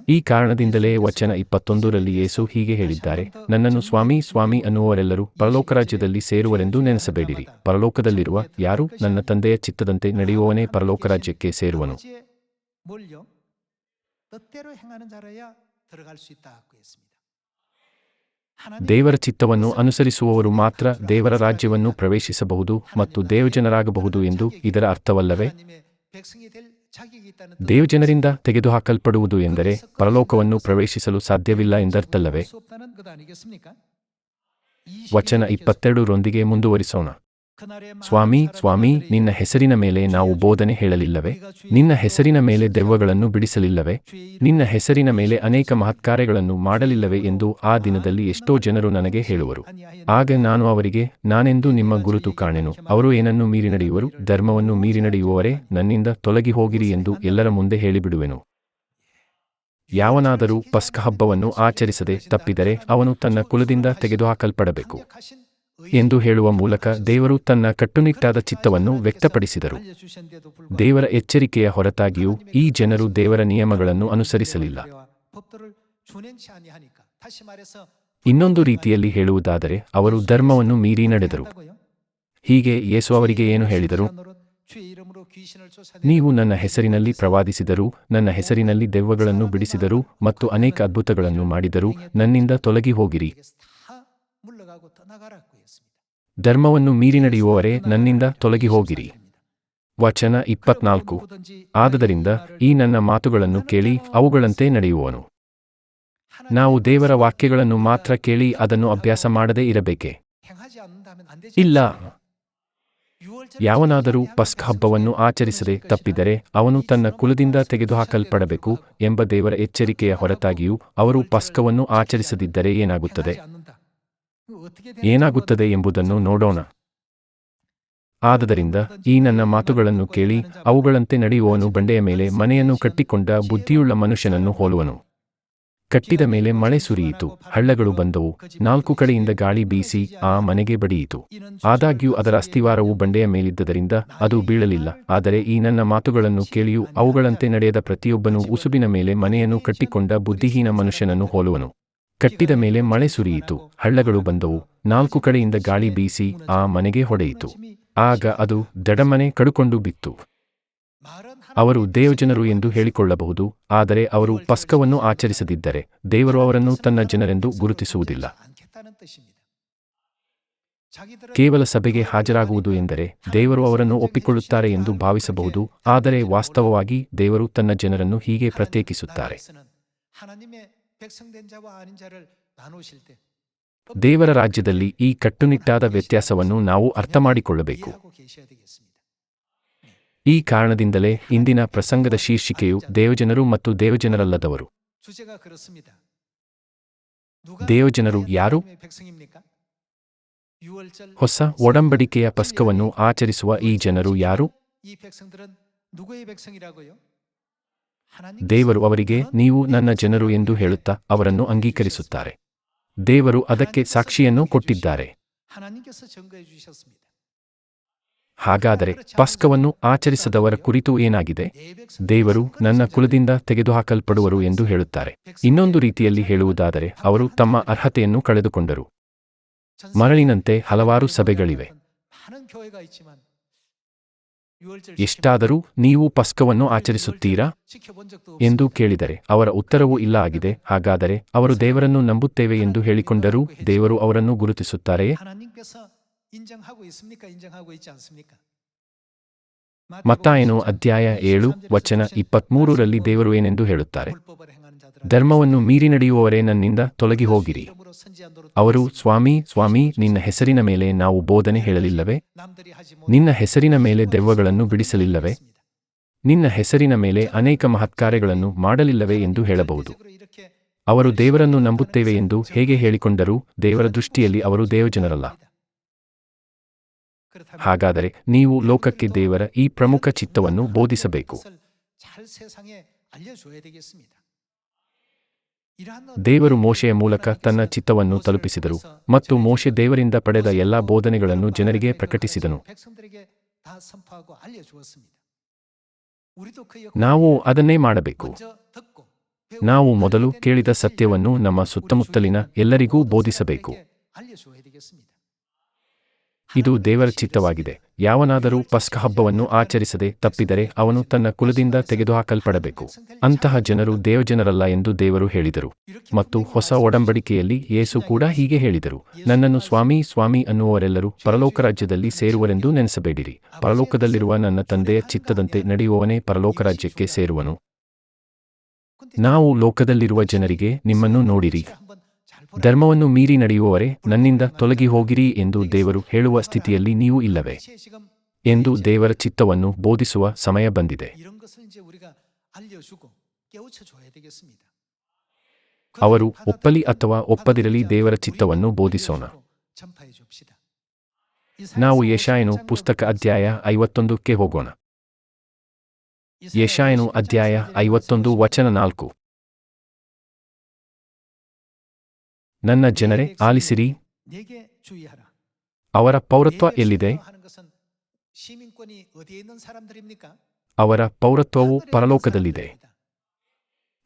ಈ ಕಾರಣದಿಂದಲೇ ವಚನ ಇಪ್ಪತ್ತೊಂದರಲ್ಲಿ ಯೇಸು ಹೀಗೆ ಹೇಳಿದ್ದಾರೆ ನನ್ನನ್ನು ಸ್ವಾಮಿ ಸ್ವಾಮಿ ಅನ್ನುವರೆಲ್ಲರೂ ಪರಲೋಕ ರಾಜ್ಯದಲ್ಲಿ ಸೇರುವರೆಂದು ನೆನೆಸಬೇಡಿರಿ. ಪರಲೋಕದಲ್ಲಿರುವ ಯಾರು ನನ್ನ ತಂದೆಯ ಚಿತ್ತದಂತೆ ನಡೆಯುವವನೇ ಪರಲೋಕ ರಾಜ್ಯಕ್ಕೆ ಸೇರುವನು. ದೇವರ ಚಿತ್ತವನ್ನು ಅನುಸರಿಸುವವರು ಮಾತ್ರ ದೇವರ ರಾಜ್ಯವನ್ನು ಪ್ರವೇಶಿಸಬಹುದು ಮತ್ತು ದೇವಜನರಾಗಬಹುದು ಎಂದು ಇದರ ಅರ್ಥವಲ್ಲವೇ? ದೇವಜನರಿಂದ ತೆಗೆದುಹಾಕಲ್ಪಡುವುದು ಎಂದರೆ ಪರಲೋಕವನ್ನು ಪ್ರವೇಶಿಸಲು ಸಾಧ್ಯವಿಲ್ಲ ಎಂದರ್ಥಲ್ಲವೇ? ವಚನ ಇಪ್ಪತ್ತೆರಡರೊಂದಿಗೆ ಮುಂದುವರಿಸೋಣ. ಸ್ವಾಮಿ ಸ್ವಾಮಿ, ನಿನ್ನ ಹೆಸರಿನ ಮೇಲೆ ನಾವು ಬೋಧನೆ ಹೇಳಲಿಲ್ಲವೇ? ನಿನ್ನ ಹೆಸರಿನ ಮೇಲೆ ದೆವ್ವಗಳನ್ನು ಬಿಡಿಸಲಿಲ್ಲವೇ? ನಿನ್ನ ಹೆಸರಿನ ಮೇಲೆ ಅನೇಕ ಮಹತ್ಕಾರ್ಯಗಳನ್ನು ಮಾಡಲಿಲ್ಲವೇ ಎಂದು ಆ ದಿನದಲ್ಲಿ ಎಷ್ಟೋ ಜನರು ನನಗೆ ಹೇಳುವರು. ಆಗ ನಾನು ಅವರಿಗೆ, ನಾನೆಂದು ನಿಮ್ಮ ಗುರುತು ಕಾಣೆನು? ಅವರು ಏನನ್ನು ಮೀರಿ ನಡೆಯುವರು? ಧರ್ಮವನ್ನು ಮೀರಿ ನಡೆಯುವವರೇ, ನನ್ನಿಂದ ತೊಲಗಿ ಹೋಗಿರಿ ಎಂದು ಎಲ್ಲರ ಮುಂದೆ ಹೇಳಿಬಿಡುವೆನು. ಯಾವನಾದರೂ ಪಸ್ಕ ಹಬ್ಬವನ್ನು ಆಚರಿಸದೆ ತಪ್ಪಿದರೆ ಅವನು ತನ್ನ ಕುಲದಿಂದ ತೆಗೆದುಹಾಕಲ್ಪಡಬೇಕು. ಎಂದು ಹೇಳುವ ಮೂಲಕ ದೇವರು ತನ್ನ ಕಟ್ಟುನಿಟ್ಟಾದ ಚಿತ್ತವನ್ನು ವ್ಯಕ್ತಪಡಿಸಿದರು. ದೇವರ ಎಚ್ಚರಿಕೆಯ ಹೊರತಾಗಿಯೂ ಈ ಜನರು ದೇವರ ನಿಯಮಗಳನ್ನು ಅನುಸರಿಸಲಿಲ್ಲ. ಇನ್ನೊಂದು ರೀತಿಯಲ್ಲಿ ಹೇಳುವುದಾದರೆ, ಅವರು ಧರ್ಮವನ್ನು ಮೀರಿ ನಡೆದರು. ಹೀಗೆ ಯೇಸು ಅವರಿಗೆ ಏನು ಹೇಳಿದರು? ನೀವು ನನ್ನ ಹೆಸರಿನಲ್ಲಿ ಪ್ರವಾದಿಸಿದರು, ನನ್ನ ಹೆಸರಿನಲ್ಲಿ ದೆವ್ವಗಳನ್ನು ಬಿಡಿಸಿದರು ಮತ್ತು ಅನೇಕ ಅದ್ಭುತಗಳನ್ನು ಮಾಡಿದರು ನನ್ನಿಂದ ತೊಲಗಿ ಹೋಗಿರಿ. ಧರ್ಮವನ್ನು ಮೀರಿ ನಡೆಯುವವರೇ ನನ್ನಿಂದ ತೊಲಗಿ ಹೋಗಿರಿ. ವಚನ ಇಪ್ಪತ್ನಾಲ್ಕು. ಆದ್ದರಿಂದ ಈ ನನ್ನ ಮಾತುಗಳನ್ನು ಕೇಳಿ ಅವುಗಳಂತೆ ನಡೆಯುವನು. ನಾವು ದೇವರ ವಾಕ್ಯಗಳನ್ನು ಮಾತ್ರ ಕೇಳಿ ಅದನ್ನು ಅಭ್ಯಾಸ ಮಾಡದೇ ಇರಬೇಕೆ? ಇಲ್ಲ. ಯಾವನಾದರೂ ಪಸ್ಕ್ ಹಬ್ಬವನ್ನು ಆಚರಿಸದೆ ತಪ್ಪಿದರೆ ಅವನು ತನ್ನ ಕುಲದಿಂದ ತೆಗೆದುಹಾಕಲ್ಪಡಬೇಕು ಎಂಬ ದೇವರ ಎಚ್ಚರಿಕೆಯ ಹೊರತಾಗಿಯೂ ಅವರು ಪಸ್ಕವನ್ನು ಆಚರಿಸದಿದ್ದರೆ ಏನಾಗುತ್ತದೆ? ಏನಾಗುತ್ತದೆ ಎಂಬುದನ್ನು ನೋಡೋಣ. ಆದದರಿಂದ ಈ ನನ್ನ ಮಾತುಗಳನ್ನು ಕೇಳಿ ಅವುಗಳಂತೆ ನಡೆಯುವವನು ಬಂಡೆಯ ಮೇಲೆ ಮನೆಯನ್ನು ಕಟ್ಟಿಕೊಂಡ ಬುದ್ಧಿಯುಳ್ಳ ಮನುಷ್ಯನನ್ನು ಹೋಲುವನು. ಕಟ್ಟಿದ ಮೇಲೆ ಮಳೆ ಸುರಿಯಿತು ಹಳ್ಳಗಳು ಬಂದವು ನಾಲ್ಕು ಕಡೆಯಿಂದ ಗಾಳಿ ಬೀಸಿ ಆ ಮನೆಗೆ ಬಡಿಯಿತು. ಆದಾಗ್ಯೂ ಅದರ ಅಸ್ಥಿವಾರವು ಬಂಡೆಯ ಮೇಲಿದ್ದರಿಂದ ಅದು ಬೀಳಲಿಲ್ಲ ಆದರೆ ಈ ನನ್ನ ಮಾತುಗಳನ್ನು ಕೇಳಿಯೂ ಅವುಗಳಂತೆ ನಡೆಯದ ಪ್ರತಿಯೊಬ್ಬನೂ ಉಸುಬಿನ ಮೇಲೆ ಮನೆಯನ್ನು ಕಟ್ಟಿಕೊಂಡ ಬುದ್ಧಿಹೀನ ಮನುಷ್ಯನನ್ನು ಹೋಲುವನು. ಕಟ್ಟಿದ ಮೇಲೆ ಮಳೆ ಸುರಿಯಿತು. ಹಳ್ಳಗಳು ಬಂದವು. ನಾಲ್ಕು ಕಡೆಯಿಂದ ಗಾಳಿ ಬೀಸಿ ಆ ಮನೆಗೆ ಹೊಡೆಯಿತು. ಆಗ ಅದು ದಡಮನೆ ಕಡುಕೊಂಡು ಬಿತ್ತು. ಅವರು ದೇವಜನರು ಎಂದು ಹೇಳಿಕೊಳ್ಳಬಹುದು, ಆದರೆ ಅವರು ಪಸ್ಕವನ್ನು ಆಚರಿಸದಿದ್ದರೆ ದೇವರು ಅವರನ್ನು ತನ್ನ ಜನರೆಂದು ಗುರುತಿಸುವುದಿಲ್ಲ. ಕೇವಲ ಸಭೆಗೆ ಹಾಜರಾಗುವುದು ಎಂದರೆ ದೇವರು ಅವರನ್ನು ಒಪ್ಪಿಕೊಳ್ಳುತ್ತಾರೆ ಎಂದು ಭಾವಿಸಬಹುದು, ಆದರೆ ವಾಸ್ತವವಾಗಿ ದೇವರು ತನ್ನ ಜನರನ್ನು ಹೀಗೆ ಪ್ರತ್ಯೇಕಿಸುತ್ತಾರೆ. ದೇವರ ರಾಜ್ಯದಲ್ಲಿ ಈ ಕಟ್ಟುನಿಟ್ಟಾದ ವ್ಯತ್ಯಾಸವನ್ನು ನಾವು ಅರ್ಥಮಾಡಿಕೊಳ್ಳಬೇಕು. ಈ ಕಾರಣದಿಂದಲೇ ಇಂದಿನ ಪ್ರಸಂಗದ ಶೀರ್ಷಿಕೆಯು ದೇವಜನರು ಮತ್ತು ದೇವಜನರಲ್ಲದವರು. ದೇವಜನರು ಯಾರು? ಹೊಸ ಒಡಂಬಡಿಕೆಯ ಪಸ್ಕವನ್ನು ಆಚರಿಸುವ ಈ ಜನರು ಯಾರು? ದೇವರು ಅವರಿಗೆ ನೀವು ನನ್ನ ಜನರು ಎಂದು ಹೇಳುತ್ತಾ ಅವರನ್ನು ಅಂಗೀಕರಿಸುತ್ತಾರೆ. ದೇವರು ಅದಕ್ಕೆ ಸಾಕ್ಷಿಯನ್ನು ಕೊಟ್ಟಿದ್ದಾರೆ. ಹಾಗಾದರೆ ಪಸ್ಕವನ್ನು ಆಚರಿಸದವರ ಕುರಿತು ಏನಾಗಿದೆ? ದೇವರು ನನ್ನ ಕುಲದಿಂದ ತೆಗೆದುಹಾಕಲ್ಪಡುವರು ಎಂದು ಹೇಳುತ್ತಾರೆ. ಇನ್ನೊಂದು ರೀತಿಯಲ್ಲಿ ಹೇಳುವುದಾದರೆ ಅವರು ತಮ್ಮ ಅರ್ಹತೆಯನ್ನು ಕಳೆದುಕೊಂಡರು. ಮರಳಿನಂತೆ ಹಲವಾರು ಸಭೆಗಳಿವೆ. ಇಷ್ಟಾದರೂ ನೀವು ಪಸ್ಕವನ್ನು ಆಚರಿಸುತ್ತೀರಾ? ಎಂದು ಕೇಳಿದರೆ, ಅವರ ಉತ್ತರವು ಇಲ್ಲ ಆಗಿದೆ. ಹಾಗಾದರೆ ಅವರು ದೇವರನ್ನು ನಂಬುತ್ತೇವೆ ಎಂದು ಹೇಳಿಕೊಂಡರೂ ದೇವರು ಅವರನ್ನು ಗುರುತಿಸುತ್ತಾರೆಯೇ? ಮತ್ತಾಯನು ಅಧ್ಯಾಯ ಏಳು, ವಚನ ಇಪ್ಪತ್ಮೂರರಲ್ಲಿ ದೇವರು ಏನೆಂದು ಹೇಳುತ್ತಾರೆ? ಧರ್ಮವನ್ನು ಮೀರಿ ನಡೆಯುವವರೇ ನನ್ನಿಂದ ತೊಲಗಿ ಹೋಗಿರಿ ಅವರು, ಸ್ವಾಮಿ ಸ್ವಾಮಿ, ನಿನ್ನ ಹೆಸರಿನ ಮೇಲೆ ನಾವು ಬೋಧನೆ ಹೇಳಲಿಲ್ಲವೇ? ನಿನ್ನ ಹೆಸರಿನ ಮೇಲೆ ದೆವ್ವಗಳನ್ನು ಬಿಡಿಸಲಿಲ್ಲವೇ? ನಿನ್ನ ಹೆಸರಿನ ಮೇಲೆ ಅನೇಕ ಮಹತ್ಕಾರ್ಯಗಳನ್ನು ಮಾಡಲಿಲ್ಲವೇ ಎಂದು ಹೇಳಬಹುದು. ಅವರು ದೇವರನ್ನು ನಂಬುತ್ತೇವೆ ಎಂದು ಹೇಗೆ ಹೇಳಿಕೊಂಡರು ದೇವರ ದೃಷ್ಟಿಯಲ್ಲಿ ಅವರು ದೇವಜನರಲ್ಲ. ಹಾಗಾದರೆ ನೀವು ಲೋಕಕ್ಕೆ ದೇವರ ಈ ಪ್ರಮುಖ ಚಿತ್ತವನ್ನು ಬೋಧಿಸಬೇಕು. ದೇವರು ಮೋಶೆಯ ಮೂಲಕ ತನ್ನ ಚಿತ್ತವನ್ನು ತಲುಪಿಸಿದರು ಮತ್ತು ಮೋಶೆ ದೇವರಿಂದ ಪಡೆದ ಎಲ್ಲಾ ಬೋಧನೆಗಳನ್ನು ಜನರಿಗೆ ಪ್ರಕಟಿಸಿದನು. ನಾವು ಅದನ್ನೇ ಮಾಡಬೇಕು. ನಾವು ಮೊದಲು ಕೇಳಿದ ಸತ್ಯವನ್ನು ನಮ್ಮ ಸುತ್ತಮುತ್ತಲಿನ ಎಲ್ಲರಿಗೂ ಬೋಧಿಸಬೇಕು. ಇದು ದೇವರ ಚಿತ್ತವಾಗಿದೆ. ಯಾವನಾದರೂ ಪಸ್ಕ ಹಬ್ಬವನ್ನು ಆಚರಿಸದೆ ತಪ್ಪಿದರೆ ಅವನು ತನ್ನ ಕುಲದಿಂದ ತೆಗೆದುಹಾಕಲ್ಪಡಬೇಕು. ಅಂತಹ ಜನರು ದೇವಜನರಲ್ಲ ಎಂದು ದೇವರು ಹೇಳಿದರು. ಮತ್ತು ಹೊಸ ಒಡಂಬಡಿಕೆಯಲ್ಲಿ ಯೇಸು ಕೂಡ ಹೀಗೆ ಹೇಳಿದರು. ನನ್ನನ್ನು ಸ್ವಾಮಿ ಸ್ವಾಮಿ ಅನ್ನುವರೆಲ್ಲರೂ ಪರಲೋಕ ರಾಜ್ಯದಲ್ಲಿ ಸೇರುವರೆಂದು ನೆನೆಸಬೇಡಿರಿ. ಪರಲೋಕದಲ್ಲಿರುವ ನನ್ನ ತಂದೆಯ ಚಿತ್ತದಂತೆ ನಡೆಯುವವನೇ ಪರಲೋಕ ರಾಜ್ಯಕ್ಕೆ ಸೇರುವನು. ನಾವು ಲೋಕದಲ್ಲಿರುವ ಜನರಿಗೆ ನಿಮ್ಮನ್ನು ನೋಡಿರಿ. ಧರ್ಮವನ್ನು ಮೀರಿ ನಡೆಯುವವರೇ, ನನ್ನಿಂದ ತೊಲಗಿ ಹೋಗಿರಿ ಎಂದು ದೇವರು ಹೇಳುವ ಸ್ಥಿತಿಯಲ್ಲಿ ನೀವು ಇಲ್ಲವೇ? ಎಂದು ದೇವರ ಚಿತ್ತವನ್ನು ಬೋಧಿಸುವ ಸಮಯ ಬಂದಿದೆ. ಅವರು ಒಪ್ಪಲಿ ಅಥವಾ ಒಪ್ಪದಿರಲಿ ದೇವರ ಚಿತ್ತವನ್ನು ಬೋಧಿಸೋಣ. ನಾವು ಯಶಾಯನು ಪುಸ್ತಕ ಅಧ್ಯಾಯ ಐವತ್ತೊಂದಕ್ಕೆ ಹೋಗೋಣ. ಯಶಾಯನು ಅಧ್ಯಾಯ ಐವತ್ತೊಂದು ವಚನ ನಾಲ್ಕು. ನನ್ನ ಜನರೇ, ಆಲಿಸಿರಿ. ಅವರ ಪೌರತ್ವ ಎಲ್ಲಿದೆ? ಅವರ ಪೌರತ್ವವು ಪರಲೋಕದಲ್ಲಿದೆ.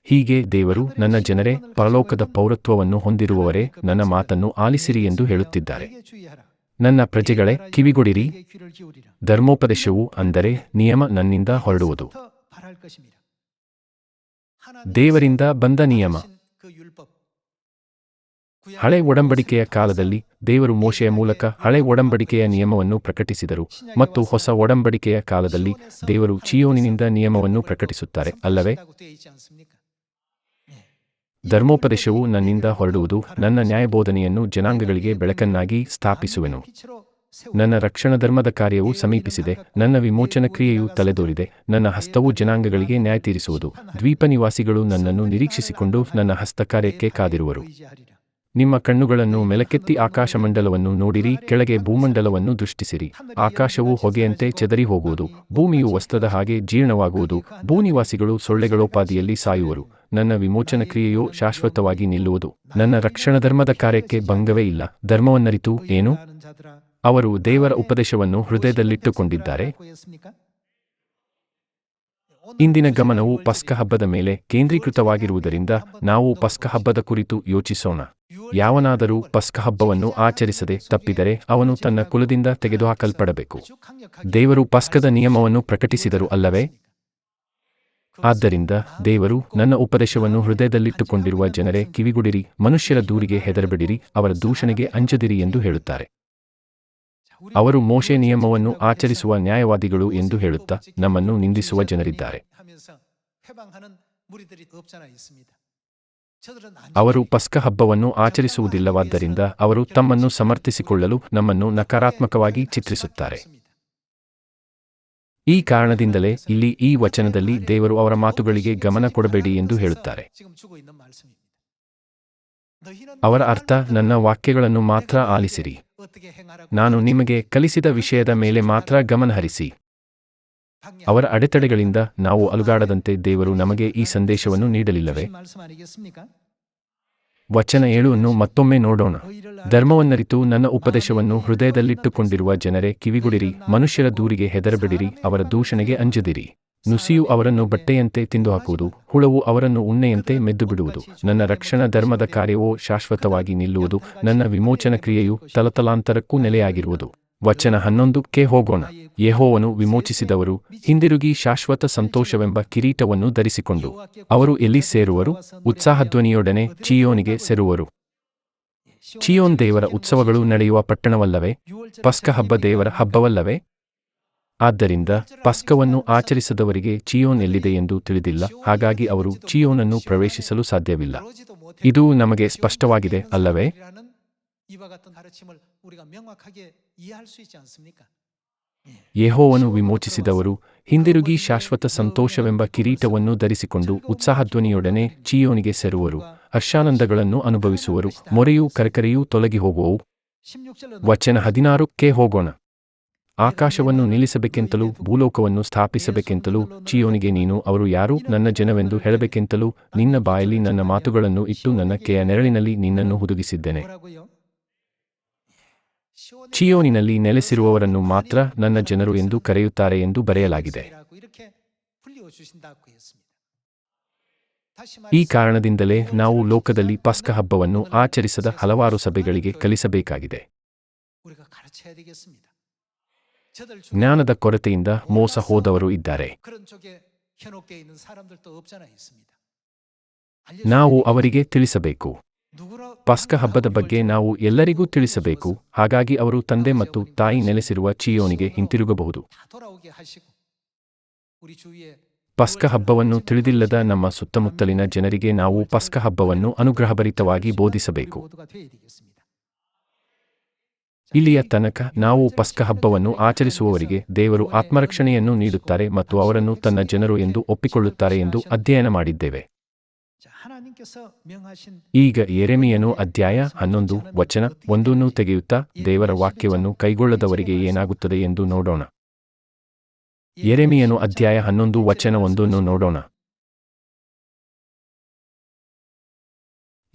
ಹೀಗೆ ದೇವರು ನನ್ನ ಜನರೇ, ಪರಲೋಕದ ಪೌರತ್ವವನ್ನು ಹೊಂದಿರುವವರೇ, ನನ್ನ ಮಾತನ್ನು ಆಲಿಸಿರಿ ಎಂದು ಹೇಳುತ್ತಿದ್ದಾರೆ. ನನ್ನ ಪ್ರಜೆಗಳೇ, ಕಿವಿಗೊಡಿರಿ. ಧರ್ಮೋಪದೇಶವು ಅಂದರೆ ನಿಯಮ ನನ್ನಿಂದ ಹೊರಡುವುದು. ದೇವರಿಂದ ಬಂದ ನಿಯಮ. ಹಳೆ ಒಡಂಬಡಿಕೆಯ ಕಾಲದಲ್ಲಿ ದೇವರು ಮೋಶೆಯ ಮೂಲಕ ಹಳೆ ಒಡಂಬಡಿಕೆಯ ನಿಯಮವನ್ನು ಪ್ರಕಟಿಸಿದರು ಮತ್ತು ಹೊಸ ಒಡಂಬಡಿಕೆಯ ಕಾಲದಲ್ಲಿ ದೇವರು ಚಿಯೋನಿನಿಂದ ನಿಯಮವನ್ನು ಪ್ರಕಟಿಸುತ್ತಾರೆ, ಅಲ್ಲವೇ? ಧರ್ಮೋಪದೇಶವು ನನ್ನಿಂದ ಹೊರಡುವುದು ನನ್ನ ನ್ಯಾಯಬೋಧನೆಯನ್ನು ಜನಾಂಗಗಳಿಗೆ ಬೆಳಕನ್ನಾಗಿ ಸ್ಥಾಪಿಸುವೆನು. ನನ್ನ ರಕ್ಷಣ ಧರ್ಮದ ಕಾರ್ಯವು ಸಮೀಪಿಸಿದೆ, ನನ್ನ ವಿಮೋಚನ ಕ್ರಿಯೆಯು ತಲೆದೋರಿದೆ, ನನ್ನ ಹಸ್ತವು ಜನಾಂಗಗಳಿಗೆ ನ್ಯಾಯ ತೀರಿಸುವುದು ದ್ವೀಪ ನಿವಾಸಿಗಳು ನನ್ನನ್ನು ನಿರೀಕ್ಷಿಸಿಕೊಂಡು ನನ್ನ ಹಸ್ತಕಾರ್ಯಕ್ಕೆ ಕಾದಿರುವರು. ನಿಮ್ಮ ಕಣ್ಣುಗಳನ್ನು ಮೆಲಕೆತ್ತಿ ಆಕಾಶಮಂಡಲವನ್ನು ನೋಡಿರಿ, ಕೆಳಗೆ ಭೂಮಂಡಲವನ್ನು ದೃಷ್ಟಿಸಿರಿ. ಆಕಾಶವು ಹೊಗೆಯಂತೆ ಚದರಿ ಹೋಗುವುದು, ಭೂಮಿಯು ವಸ್ತ್ರದ ಹಾಗೆ ಜೀರ್ಣವಾಗುವುದು, ಭೂನಿವಾಸಿಗಳು ಸೊಳ್ಳೆಗಳೋಪಾದಿಯಲ್ಲಿ ಸಾಯುವರು. ನನ್ನ ವಿಮೋಚನ ಕ್ರಿಯೆಯು ಶಾಶ್ವತವಾಗಿ ನಿಲ್ಲುವುದು. ನನ್ನ ರಕ್ಷಣ ಧರ್ಮದ ಕಾರ್ಯಕ್ಕೆ ಭಂಗವೇ ಇಲ್ಲ. ಧರ್ಮವನ್ನರಿತು ಏನು? ಅವರು ದೇವರ ಉಪದೇಶವನ್ನು ಹೃದಯದಲ್ಲಿಟ್ಟುಕೊಂಡಿದ್ದಾರೆ. ಇಂದಿನ ಗಮನವು ಪಸ್ಕ ಹಬ್ಬದ ಮೇಲೆ ಕೇಂದ್ರೀಕೃತವಾಗಿರುವುದರಿಂದ ನಾವು ಪಸ್ಕ ಹಬ್ಬದ ಕುರಿತು ಯೋಚಿಸೋಣ. ಯಾವನಾದರೂ ಪಸ್ಕ ಹಬ್ಬವನ್ನು ಆಚರಿಸದೆ ತಪ್ಪಿದರೆ ಅವನು ತನ್ನ ಕುಲದಿಂದ ತೆಗೆದುಹಾಕಲ್ಪಡಬೇಕು. ದೇವರು ಪಸ್ಕದ ನಿಯಮವನ್ನು ಪ್ರಕಟಿಸಿದರು ಅಲ್ಲವೇ? ಆದ್ದರಿಂದ ದೇವರು ನನ್ನ ಉಪದೇಶವನ್ನು ಹೃದಯದಲ್ಲಿಟ್ಟುಕೊಂಡಿರುವ ಜನರೇ ಕಿವಿಗುಡಿರಿ, ಮನುಷ್ಯರ ದೂರಿಗೆ ಹೆದರಬೇಡಿರಿ, ಅವರ ದೂಷಣೆಗೆ ಅಂಜದಿರಿ ಎಂದು ಹೇಳುತ್ತಾರೆ. ಅವರು ಮೋಶೆ ನಿಯಮವನ್ನು ಆಚರಿಸುವ ನ್ಯಾಯವಾದಿಗಳು ಎಂದು ಹೇಳುತ್ತಾ ನಮ್ಮನ್ನು ನಿಂದಿಸುವ ಜನರಿದ್ದಾರೆ. ಅವರು ಪಸ್ಕ ಹಬ್ಬವನ್ನು ಆಚರಿಸುವುದಿಲ್ಲವಾದ್ದರಿಂದ ಅವರು ತಮ್ಮನ್ನು ಸಮರ್ಥಿಸಿಕೊಳ್ಳಲು ನಮ್ಮನ್ನು ನಕಾರಾತ್ಮಕವಾಗಿ ಚಿತ್ರಿಸುತ್ತಾರೆ. ಈ ಕಾರಣದಿಂದಲೇ ಇಲ್ಲಿ ಈ ವಚನದಲ್ಲಿ ದೇವರು ಅವರ ಮಾತುಗಳಿಗೆ ಗಮನ ಕೊಡಬೇಡಿ ಎಂದು ಹೇಳುತ್ತಾರೆ. ಅವರ ಅರ್ಥ, ನನ್ನ ವಾಕ್ಯಗಳನ್ನು ಮಾತ್ರ ಆಲಿಸಿರಿ. ನಾನು ನಿಮಗೆ ಕಲಿಸಿದ ವಿಷಯದ ಮೇಲೆ ಮಾತ್ರ ಗಮನಹರಿಸಿ ಅವರ ಅಡೆತಡೆಗಳಿಂದ ನಾವು ಅಲುಗಾಡದಂತೆ ದೇವರು ನಮಗೆ ಈ ಸಂದೇಶವನ್ನು ನೀಡಲಿಲ್ಲವೇ? ವಚನ ಏಳುವನ್ನು ಮತ್ತೊಮ್ಮೆ ನೋಡೋಣ. ಧರ್ಮವನ್ನರಿತು ನನ್ನ ಉಪದೇಶವನ್ನು ಹೃದಯದಲ್ಲಿಟ್ಟುಕೊಂಡಿರುವ ಜನರೇ ಕಿವಿಗುಡಿರಿ ಮನುಷ್ಯರ ದೂರಿಗೆ ಹೆದರಬೇಡಿರಿ ಅವರ ದೂಷಣೆಗೆ ಅಂಜದಿರಿ. ನುಸಿಯು ಅವರನ್ನು ಬಟ್ಟೆಯಂತೆ ತಿಂದು ಹಾಕುವುದು ಹುಳವು ಅವರನ್ನು ಉಣ್ಣೆಯಂತೆ ಮೆದ್ದು ಬಿಡುವುದು ನನ್ನ ರಕ್ಷಣಾ ಧರ್ಮದ ಕಾರ್ಯವೋ ಶಾಶ್ವತವಾಗಿ ನಿಲ್ಲುವುದು, ನನ್ನ ವಿಮೋಚನ ಕ್ರಿಯೆಯು ತಲತಲಾಂತರಕ್ಕೂ ನೆಲೆಯಾಗಿರುವುದು. ವಚನ ಹನ್ನೊಂದಕ್ಕೆ ಹೋಗೋಣ. ಯೆಹೋವನು ವಿಮೋಚಿಸಿದವರು ಹಿಂದಿರುಗಿ ಶಾಶ್ವತ ಸಂತೋಷವೆಂಬ ಕಿರೀಟವನ್ನು ಧರಿಸಿಕೊಂಡು, ಅವರು ಎಲ್ಲಿ ಸೇರುವರು? ಉತ್ಸಾಹಧ್ವನಿಯೊಡನೆ ಚಿಯೋನಿಗೆ ಸೇರುವರು. ಚಿಯೋನ್ ದೇವರ ಉತ್ಸವಗಳು ನಡೆಯುವ ಪಟ್ಟಣವಲ್ಲವೇ? ಪಸ್ಕ ಹಬ್ಬ ದೇವರ ಹಬ್ಬವಲ್ಲವೇ? ಆದ್ದರಿಂದ ಪಸ್ಕವನ್ನು ಆಚರಿಸದವರಿಗೆ ಚಿಯೋನ್ ಎಲ್ಲಿದೆ ಎಂದು ತಿಳಿದಿಲ್ಲ. ಹಾಗಾಗಿ ಅವರು ಚಿಯೋನನ್ನು ಪ್ರವೇಶಿಸಲು ಸಾಧ್ಯವಿಲ್ಲ. ಇದು ನಮಗೆ ಸ್ಪಷ್ಟವಾಗಿದೆ ಅಲ್ಲವೇ? ಯೆಹೋವನ್ನು ವಿಮೋಚಿಸಿದವರು, ಹಿಂದಿರುಗಿ ಶಾಶ್ವತ ಸಂತೋಷವೆಂಬ ಕಿರೀಟವನ್ನು ಧರಿಸಿಕೊಂಡು ಉತ್ಸಾಹಧ್ವನಿಯೊಡನೆ ಚಿಯೋನಿಗೆ ಸೇರುವರು. ಹರ್ಷಾನಂದಗಳನ್ನು ಅನುಭವಿಸುವರು. ಮೊರೆಯೂ ಕರಕರೆಯೂ ತೊಲಗಿ ಹೋಗುವವು. ವಚನ ಹದಿನಾರಕ್ಕೆ ಹೋಗೋಣ. ಆಕಾಶವನ್ನು ನಿಲ್ಲಿಸಬೇಕೆಂತಲೂ, ಭೂಲೋಕವನ್ನು ಸ್ಥಾಪಿಸಬೇಕೆಂತಲೂ, ಚಿಯೋನಿಗೆ ನೀನು, ಅವರು ಯಾರು? ನನ್ನ ಜನವೆಂದು ಹೇಳಬೇಕೆಂತಲೂ, ನಿನ್ನ ಬಾಯಲ್ಲಿ ನನ್ನ ಮಾತುಗಳನ್ನು ಇಟ್ಟು ನನ್ನ ಕೆಯ ನೆರಳಿನಲ್ಲಿ ನಿನ್ನನ್ನು ಹುದುಗಿಸಿದ್ದೇನೆ. ಚಿಯೋನಿನಲ್ಲಿ ನೆಲೆಸಿರುವವರನ್ನು ಮಾತ್ರ ನನ್ನ ಜನರು ಎಂದು ಕರೆಯುತ್ತಾರೆ ಎಂದು ಬರೆಯಲಾಗಿದೆ. ಈ ಕಾರಣದಿಂದಲೇ ನಾವು ಲೋಕದಲ್ಲಿ ಪಸ್ಕ ಹಬ್ಬವನ್ನು ಆಚರಿಸದ ಹಲವಾರು ಸಭೆಗಳಿಗೆ ಕಲಿಸಬೇಕಾಗಿದೆ. ಜ್ಞಾನದ ಕೊರತೆಯಿಂದ ಮೋಸ ಹೋದವರು ಇದ್ದಾರೆ. ನಾವು ಅವರಿಗೆ ತಿಳಿಸಬೇಕು. ಪಸ್ಕ ಹಬ್ಬದ ಬಗ್ಗೆ ನಾವು ಎಲ್ಲರಿಗೂ ತಿಳಿಸಬೇಕು. ಹಾಗಾಗಿ ಅವರು ತಂದೆ ಮತ್ತು ತಾಯಿ ನೆಲೆಸಿರುವ ಚಿಯೋನಿಗೆ ಹಿಂತಿರುಗಬಹುದು. ಪಸ್ಕ ಹಬ್ಬವನ್ನು ತಿಳಿದಿಲ್ಲದ ನಮ್ಮ ಸುತ್ತಮುತ್ತಲಿನ ಜನರಿಗೆ ನಾವು ಪಸ್ಕ ಹಬ್ಬವನ್ನು ಅನುಗ್ರಹಭರಿತವಾಗಿ ಬೋಧಿಸಬೇಕು. ಇಲ್ಲಿಯ ತನಕ ನಾವು ಪಸ್ಕ ಹಬ್ಬವನ್ನು ಆಚರಿಸುವವರಿಗೆ ದೇವರು ಆತ್ಮರಕ್ಷಣೆಯನ್ನು ನೀಡುತ್ತಾರೆ ಮತ್ತು ಅವರನ್ನು ತನ್ನ ಜನರು ಎಂದು ಒಪ್ಪಿಕೊಳ್ಳುತ್ತಾರೆ ಎಂದು ಅಧ್ಯಯನ ಮಾಡಿದ್ದೇವೆ. ಈಗ ಎರೆಮಿಯನು ಅಧ್ಯಾಯ ಹನ್ನೊಂದು ವಚನ ಒಂದನ್ನು ತೆಗೆಯುತ್ತಾ ದೇವರ ವಾಕ್ಯವನ್ನು ಕೈಗೊಳ್ಳದವರಿಗೆ ಏನಾಗುತ್ತದೆ ಎಂದು ನೋಡೋಣ. ಎರೆಮಿಯನು ಅಧ್ಯಾಯ ಹನ್ನೊಂದು ವಚನ ಒಂದನ್ನು ನೋಡೋಣ.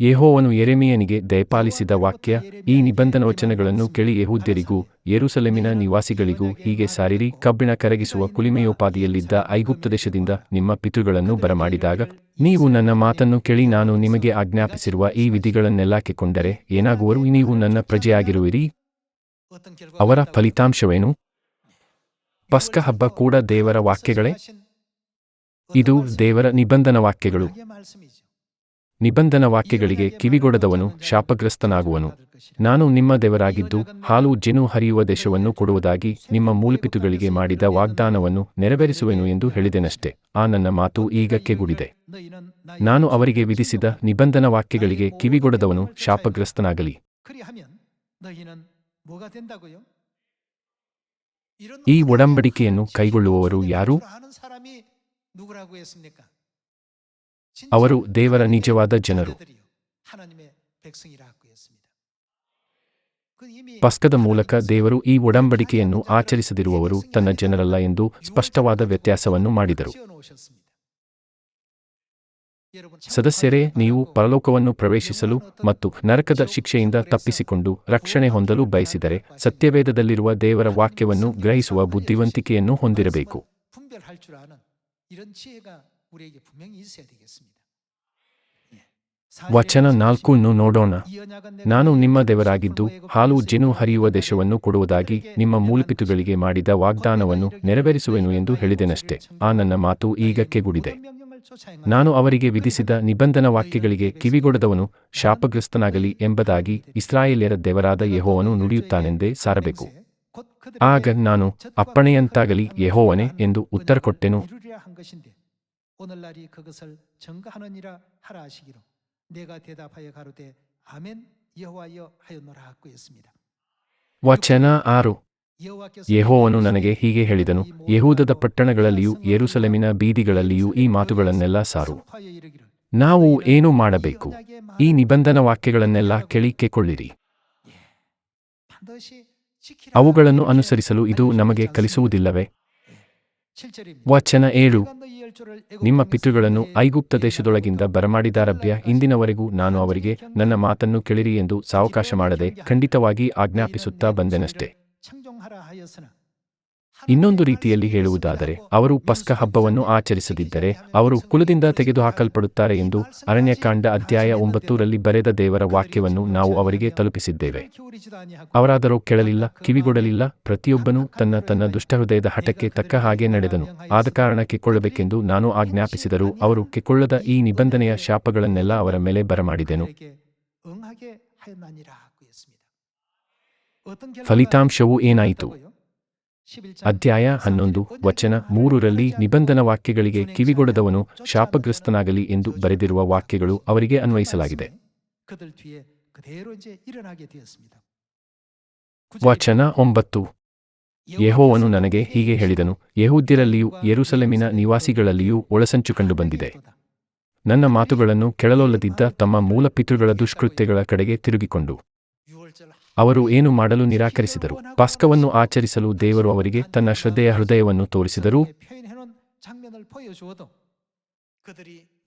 ಯೆಹೋವನು ಎರೆಮೆಯನಿಗೆ ದಯಪಾಲಿಸಿದ ವಾಕ್ಯ, ಈ ನಿಬಂಧನ ವಚನಗಳನ್ನು ಕೇಳಿ ಯಹೂದ್ಯರಿಗೂ, ಯೆರೂಸಲೇಮಿನ ನಿವಾಸಿಗಳಿಗೂ ಹೀಗೆ ಸಾರಿರಿ, ಕಬ್ಬಿಣ ಕರಗಿಸುವ ಕುಲಿಮೆಯೋಪಾದಿಯಲ್ಲಿದ್ದ ಐಗುಪ್ತ ದೇಶದಿಂದ ನಿಮ್ಮ ಪಿತೃಗಳನ್ನು ಬರಮಾಡಿದಾಗ, ನೀವು ನನ್ನ ಮಾತನ್ನು ಕೇಳಿ ನಾನು ನಿಮಗೆ ಆಜ್ಞಾಪಿಸಿರುವ ಈ ವಿಧಿಗಳನ್ನೆಲ್ಲಾಕಿಕೊಂಡರೆ ಏನಾಗುವರು? ನೀವು ನನ್ನ ಪ್ರಜೆಯಾಗಿರುವಿರಿ. ಅವರ ಫಲಿತಾಂಶವೇನು? ಪಸ್ಕ ಹಬ್ಬ ಕೂಡ ದೇವರ ವಾಕ್ಯಗಳೇ? ಇದು ದೇವರ ನಿಬಂಧನ ವಾಕ್ಯಗಳು ನಿಬಂಧನ ವಾಕ್ಯಗಳಿಗೆ ಕಿವಿಗೊಡದವನು ಶಾಪಗ್ರಸ್ತನಾಗುವನು. ನಾನು ನಿಮ್ಮ ದೇವರಾಗಿದ್ದು, ಹಾಲು ಜೆನು ಹರಿಯುವ ದೇಶವನ್ನು ಕೊಡುವುದಾಗಿ ನಿಮ್ಮ ಮೂಲಪಿತುಗಳಿಗೆ ಮಾಡಿದ ವಾಗ್ದಾನವನ್ನು ನೆರವೇರಿಸುವೆನು ಎಂದು ಹೇಳಿದೆನಷ್ಟೆ. ಆ ನನ್ನ ಮಾತು ಈಗ ಕೆಗುಡಿದೆ. ನಾನು ಅವರಿಗೆ ವಿಧಿಸಿದ ನಿಬಂಧನ ವಾಕ್ಯಗಳಿಗೆ ಕಿವಿಗೊಡದವನು ಶಾಪಗ್ರಸ್ತನಾಗಲಿ. ಈ ಒಡಂಬಡಿಕೆಯನ್ನು ಕೈಗೊಳ್ಳುವವರು ಯಾರು? ಅವರು ದೇವರ ನಿಜವಾದ ಜನರು. ಪಸ್ಕದ ಮೂಲಕ ದೇವರು ಈ ಒಡಂಬಡಿಕೆಯನ್ನು ಆಚರಿಸದಿರುವವರು ತನ್ನ ಜನರಲ್ಲ ಎಂದು ಸ್ಪಷ್ಟವಾದ ವ್ಯತ್ಯಾಸವನ್ನು ಮಾಡಿದರು. ಸದಸ್ಯರೇ, ನೀವು ಪರಲೋಕವನ್ನು ಪ್ರವೇಶಿಸಲು ಮತ್ತು ನರಕದ ಶಿಕ್ಷೆಯಿಂದ ತಪ್ಪಿಸಿಕೊಂಡು ರಕ್ಷಣೆ ಹೊಂದಲು ಬಯಸಿದರೆ ಸತ್ಯವೇದದಲ್ಲಿರುವ ದೇವರ ವಾಕ್ಯವನ್ನು ಗ್ರಹಿಸುವ ಬುದ್ಧಿವಂತಿಕೆಯನ್ನು ಹೊಂದಿರಬೇಕು. ವಚನ ನಾಲ್ಕನ್ನು ನೋಡೋಣ ನಾನು ನಿಮ್ಮ ದೇವರಾಗಿದ್ದು ಹಾಲು ಜೇನು ಹರಿಯುವ ದೇಶವನ್ನು ಕೊಡುವುದಾಗಿ ನಿಮ್ಮ ಮೂಲಪಿತುಗಳಿಗೆ ಮಾಡಿದ ವಾಗ್ದಾನವನ್ನು ನೆರವೇರಿಸುವೆನು ಎಂದು ಹೇಳಿದೆನಷ್ಟೇ ಆ ನನ್ನ ಮಾತು ಈಗ ಕೆಗುಡಿದೆ ನಾನು ಅವರಿಗೆ ವಿಧಿಸಿದ ನಿಬಂಧನ ವಾಕ್ಯಗಳಿಗೆ ಕಿವಿಗೊಡದವನು ಶಾಪಗ್ರಸ್ತನಾಗಲಿ ಎಂಬುದಾಗಿ ಇಸ್ರಾಯೇಲ್ಯರ ದೇವರಾದ ಯೆಹೋವನು ನುಡಿಯುತ್ತಾನೆಂದೇ ಸಾರಬೇಕು ಆಗ ನಾನು ಅಪ್ಪಣೆಯಂತಾಗಲಿ ಯೆಹೋವನೆ ಎಂದು ಉತ್ತರ ಕೊಟ್ಟೆನು
오늘날이 그것을 증거하느니라 하라 하시기로 내가 대답하여 가로되 아멘 여호와여 하였노라 하고 했습니다.
ವಚನ ಆರು
여호와께서
ಯೆಹೋವನು ನನಗೆ ಹೀಗೆ ಹೇಳಿದನು ಯಹೂದದ ಪಟ್ಟಣಗಳಲ್ಲಿಯೂ ಯೆರೂಸಲೇಮಿನ ಬೀದಿಗಳಲ್ಲಿಯೂ ಈ ಮಾತುಗಳನ್ನೆಲ್ಲ ಸಾರು
선포하여 이르기를
ನಾವು ಏನು ಮಾಡಬೇಕು
이 언약의
ಈ
말을
ನಿಬಂಧನ ವಾಕ್ಯಗಳನ್ನೆಲ್ಲ ಕೇಳಿಕೆಕೊಳ್ಳಿರಿ
반드시 지키라.
ಅವುಗಳನ್ನು ಅನುಸರಿಸಲು ಇದು ನಮಗೆ ಕಲಿಸುವುದಿಲ್ಲವೇ
7절입니다.
ವಚನ ಏಳು ನಿಮ್ಮ ಪಿತೃಗಳನ್ನು ಐಗುಪ್ತ ದೇಶದೊಳಗಿಂದ ಬರಮಾಡಿದಾರಭ್ಯ ಇಂದಿನವರೆಗೂ ನಾನು ಅವರಿಗೆ ನನ್ನ ಮಾತನ್ನು ಕೇಳಿರಿ ಎಂದು ಸಾವಕಾಶ ಮಾಡದೆ ಖಂಡಿತವಾಗಿ ಆಜ್ಞಾಪಿಸುತ್ತಾ ಬಂದೆನಷ್ಟೆ. ಇನ್ನೊಂದು ರೀತಿಯಲ್ಲಿ ಹೇಳುವುದಾದರೆ, ಅವರು ಪಸ್ಕ ಹಬ್ಬವನ್ನು ಆಚರಿಸದಿದ್ದರೆ, ಅವರು ಕುಲದಿಂದ ತೆಗೆದುಹಾಕಲ್ಪಡುತ್ತಾರೆ ಎಂದು ಅರಣ್ಯಕಾಂಡ ಅಧ್ಯಾಯ ಒಂಬತ್ತೂರಲ್ಲಿ ಬರೆದ ದೇವರ ವಾಕ್ಯವನ್ನು ನಾವು ಅವರಿಗೆ ತಲುಪಿಸಿದ್ದೇವೆ. ಅವರಾದರೂ ಕೇಳಲಿಲ್ಲ, ಕಿವಿಗೊಡಲಿಲ್ಲ, ಪ್ರತಿಯೊಬ್ಬನೂ ತನ್ನ ತನ್ನ ದುಷ್ಟಹೃದಯದ ಹಠಕ್ಕೆ ತಕ್ಕ ಹಾಗೆ ನಡೆದನು. ಆದ ಕಾರಣ ಕೆಕ್ಕೊಳ್ಳಬೇಕೆಂದು ನಾನು ಆಜ್ಞಾಪಿಸಿದರೂ ಅವರು ಕೆಕ್ಕೊಳ್ಳದ ಈ ನಿಬಂಧನೆಯ ಶಾಪಗಳನ್ನೆಲ್ಲ ಅವರ ಮೇಲೆ ಬರಮಾಡಿದೆನು. ಫಲಿತಾಂಶವು ಏನಾಯಿತು? ಅಧ್ಯಾಯ ಹನ್ನೊಂದು, ವಚನ ಮೂರರಲ್ಲಿ ನಿಬಂಧನ ವಾಕ್ಯಗಳಿಗೆ ಕಿವಿಗೊಡದವನು ಶಾಪಗ್ರಸ್ತನಾಗಲಿ ಎಂದು ಬರೆದಿರುವ ವಾಕ್ಯಗಳು ಅವರಿಗೆ ಅನ್ವಯಿಸಲಾಗಿದೆ. ವಚನ ಒಂಬತ್ತು. ಯೆಹೋವನು ನನಗೆ ಹೀಗೆ ಹೇಳಿದನು, ಯಹೂದ್ಯರಲ್ಲಿಯೂ ಯೆರೂಸಲೇಮಿನ ನಿವಾಸಿಗಳಲ್ಲಿಯೂ ಒಳಸಂಚು ಕಂಡುಬಂದಿದೆ ನನ್ನ ಮಾತುಗಳನ್ನು ಕೆಳಲೊಲ್ಲದಿದ್ದ ತಮ್ಮ ಮೂಲ ಪಿತೃಗಳ ದುಷ್ಕೃತ್ಯಗಳ ಕಡೆಗೆ ತಿರುಗಿಕೊಂಡು. ಅವರು ಏನು ಮಾಡಲು ನಿರಾಕರಿಸಿದರು? ಪಾಸ್ಕವನ್ನು ಆಚರಿಸಲು ದೇವರು ಅವರಿಗೆ ತನ್ನ ಶ್ರದ್ಧೆಯ ಹೃದಯವನ್ನು ತೋರಿಸಿದರು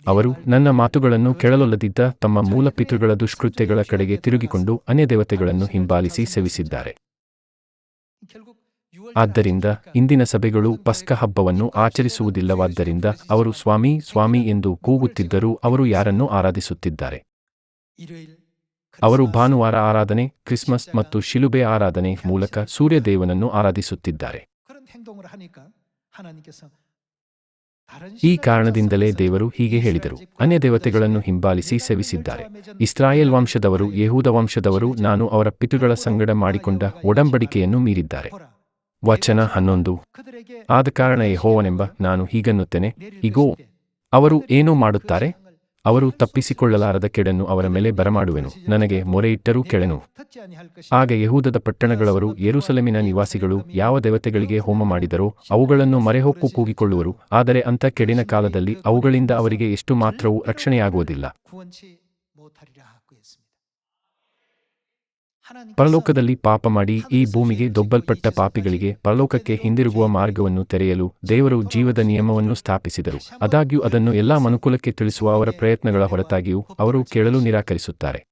ಅವರು ನನ್ನ ಮಾತುಗಳನ್ನು ಕೆಳಲೊಲ್ಲದಿದ್ದ ತಮ್ಮ ಮೂಲ ಪಿತೃಗಳ ದುಷ್ಕೃತ್ಯಗಳ ಕಡೆಗೆ ತಿರುಗಿಕೊಂಡು ಅನ್ಯ ದೇವತೆಗಳನ್ನು ಹಿಂಬಾಲಿಸಿ ಸೇವಿಸಿದ್ದಾರೆ. ಆದ್ದರಿಂದ ಇಂದಿನ ಸಭೆಗಳು ಪಸ್ಕ ಹಬ್ಬವನ್ನು ಆಚರಿಸುವುದಿಲ್ಲವಾದ್ದರಿಂದ ಅವರು ಸ್ವಾಮಿ ಸ್ವಾಮಿ ಎಂದು ಕೂಗುತ್ತಿದ್ದರೂ ಅವರು ಯಾರನ್ನು ಆರಾಧಿಸುತ್ತಿದ್ದಾರೆ? ಅವರು ಭಾನುವಾರ ಆರಾಧನೆ, ಕ್ರಿಸ್ಮಸ್ ಮತ್ತು ಶಿಲುಬೆ ಆರಾಧನೆ ಮೂಲಕ ಸೂರ್ಯದೇವನನ್ನು ಆರಾಧಿಸುತ್ತಿದ್ದಾರೆ. ಈ ಕಾರಣದಿಂದಲೇ ದೇವರು ಹೀಗೆ ಹೇಳಿದರು ಅನ್ಯ ದೇವತೆಗಳನ್ನು ಹಿಂಬಾಲಿಸಿ ಸೇವಿಸಿದ್ದಾರೆ ಇಸ್ರಾಯೇಲ್ ವಂಶದವರು, ಯಹೂದ ವಂಶದವರು, ನಾನು ಅವರ ಪಿತೃಗಳ ಸಂಗಡ ಮಾಡಿಕೊಂಡ ಒಡಂಬಡಿಕೆಯನ್ನು ಮೀರಿದ್ದಾರೆ. ವಚನ ಹನ್ನೊಂದು. ಆದ ಕಾರಣ ಯಹೋವನೆಂಬ ನಾನು ಹೀಗನ್ನುತ್ತೇನೆ, ಇಗೋ, ಅವರು ಏನು ಮಾಡುತ್ತಾರೆ? ಅವರು ತಪ್ಪಿಸಿಕೊಳ್ಳಲಾರದ ಕೆಡನ್ನು ಅವರ ಮೇಲೆ ಬರಮಾಡುವೆನು. ನನಗೆ ಮೊರೆಯಿಟ್ಟರೂ ಕೆಳೆನು. ಆಗ ಯಹೂದದ ಪಟ್ಟಣಗಳವರು ಯೆರೂಸಲೇಮಿನ ನಿವಾಸಿಗಳು ಯಾವ ದೇವತೆಗಳಿಗೆ ಹೋಮ ಮಾಡಿದರೋ ಅವುಗಳನ್ನು ಮರೆಹೊಕ್ಕು ಕೂಗಿಕೊಳ್ಳುವರು. ಆದರೆ ಅಂಥ ಕೆಡಿನ ಕಾಲದಲ್ಲಿ ಅವುಗಳಿಂದ ಅವರಿಗೆ ಎಷ್ಟು ಮಾತ್ರವೂ ರಕ್ಷಣೆಯಾಗುವುದಿಲ್ಲ. ಪರಲೋಕದಲ್ಲಿ ಪಾಪ ಮಾಡಿ ಈ ಭೂಮಿಗೆ ದೊಬ್ಬಲ್ಪಟ್ಟ ಪಾಪಿಗಳಿಗೆ ಪರಲೋಕಕ್ಕೆ ಹಿಂದಿರುಗುವ ಮಾರ್ಗವನ್ನು ತೆರೆಯಲು ದೇವರು ಜೀವದ ನಿಯಮವನ್ನು ಸ್ಥಾಪಿಸಿದರು. ಆದಾಗ್ಯೂ ಅದನ್ನು ಎಲ್ಲಾ ಮನುಕುಲಕ್ಕೆ ತಿಳಿಸುವ ಅವರ ಪ್ರಯತ್ನಗಳ ಹೊರತಾಗಿಯೂ ಅವರು ಕೇಳಲು ನಿರಾಕರಿಸುತ್ತಾರೆ.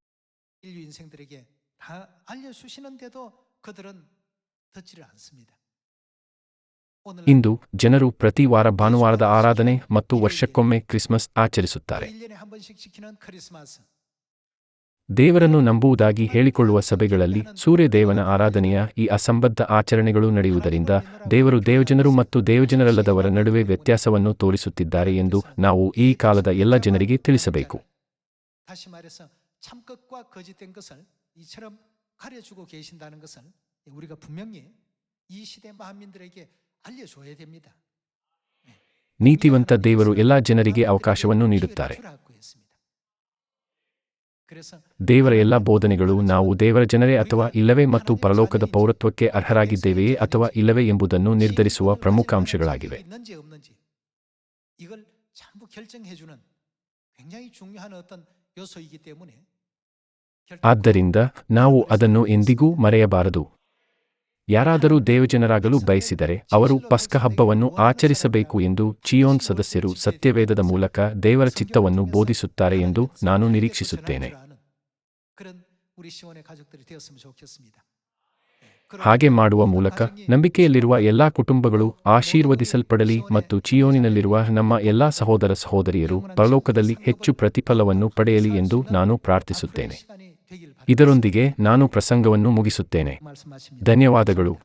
ಇಂದು ಜನರು ಪ್ರತಿ ವಾರ ಭಾನುವಾರದ ಆರಾಧನೆ ಮತ್ತು ವರ್ಷಕ್ಕೊಮ್ಮೆ ಕ್ರಿಸ್ಮಸ್ ಆಚರಿಸುತ್ತಾರೆ. ದೇವರನ್ನು ನಂಬುವುದಾಗಿ ಹೇಳಿಕೊಳ್ಳುವ ಸಭೆಗಳಲ್ಲಿ ಸೂರ್ಯದೇವನ ಆರಾಧನೆಯ ಈ ಅಸಂಬದ್ಧ ಆಚರಣೆಗಳು ನಡೆಯುವುದರಿಂದ ದೇವರು ದೇವಜನರು ಮತ್ತು ದೇವಜನರಲ್ಲದವರ ನಡುವೆ ವ್ಯತ್ಯಾಸವನ್ನು ತೋರಿಸುತ್ತಿದ್ದಾರೆ ಎಂದು ನಾವು ಈ ಕಾಲದ ಎಲ್ಲ ಜನರಿಗೆ ತಿಳಿಸಬೇಕು. ನೀತಿವಂತ ದೇವರು ಎಲ್ಲ ಜನರಿಗೆ ಅವಕಾಶವನ್ನು ನೀಡುತ್ತಾರೆ. ದೇವರ ಎಲ್ಲ ಬೋಧನೆಗಳು ನಾವು ದೇವರ ಜನರೇ ಅಥವಾ ಇಲ್ಲವೇ ಮತ್ತು ಪರಲೋಕದ ಪೌರತ್ವಕ್ಕೆ ಅರ್ಹರಾಗಿದ್ದೇವೆಯೇ ಅಥವಾ ಇಲ್ಲವೇ ಎಂಬುದನ್ನು ನಿರ್ಧರಿಸುವ ಪ್ರಮುಖ ಅಂಶಗಳಾಗಿವೆ. ಆದ್ದರಿಂದ ನಾವು ಅದನ್ನು ಎಂದಿಗೂ ಮರೆಯಬಾರದು. ಯಾರಾದರೂ ದೇವಜನರಾಗಲು ಬಯಸಿದರೆ ಅವರು ಪಸ್ಕ ಹಬ್ಬವನ್ನು ಆಚರಿಸಬೇಕು ಎಂದು ಚಿಯೋನ್ ಸದಸ್ಯರು ಸತ್ಯವೇದದ ಮೂಲಕ ದೇವರ ಚಿತ್ತವನ್ನು ಬೋಧಿಸುತ್ತಾರೆ ಎಂದು ನಾನು ನಿರೀಕ್ಷಿಸುತ್ತೇನೆ. ಹಾಗೆ ಮಾಡುವ ಮೂಲಕ ನಂಬಿಕೆಯಲ್ಲಿರುವ ಎಲ್ಲಾ ಕುಟುಂಬಗಳು ಆಶೀರ್ವದಿಸಲ್ಪಡಲಿ ಮತ್ತು ಚಿಯೋನಿನಲ್ಲಿರುವ ನಮ್ಮ ಎಲ್ಲಾ ಸಹೋದರ ಸಹೋದರಿಯರು ಪರಲೋಕದಲ್ಲಿ ಹೆಚ್ಚು ಪ್ರತಿಫಲವನ್ನು ಪಡೆಯಲಿ ಎಂದು ನಾನು ಪ್ರಾರ್ಥಿಸುತ್ತೇನೆ. ಇದರೊಂದಿಗೆ ನಾನು ಪ್ರಸಂಗವನ್ನು ಮುಗಿಸುತ್ತೇನೆ. ಧನ್ಯವಾದಗಳು.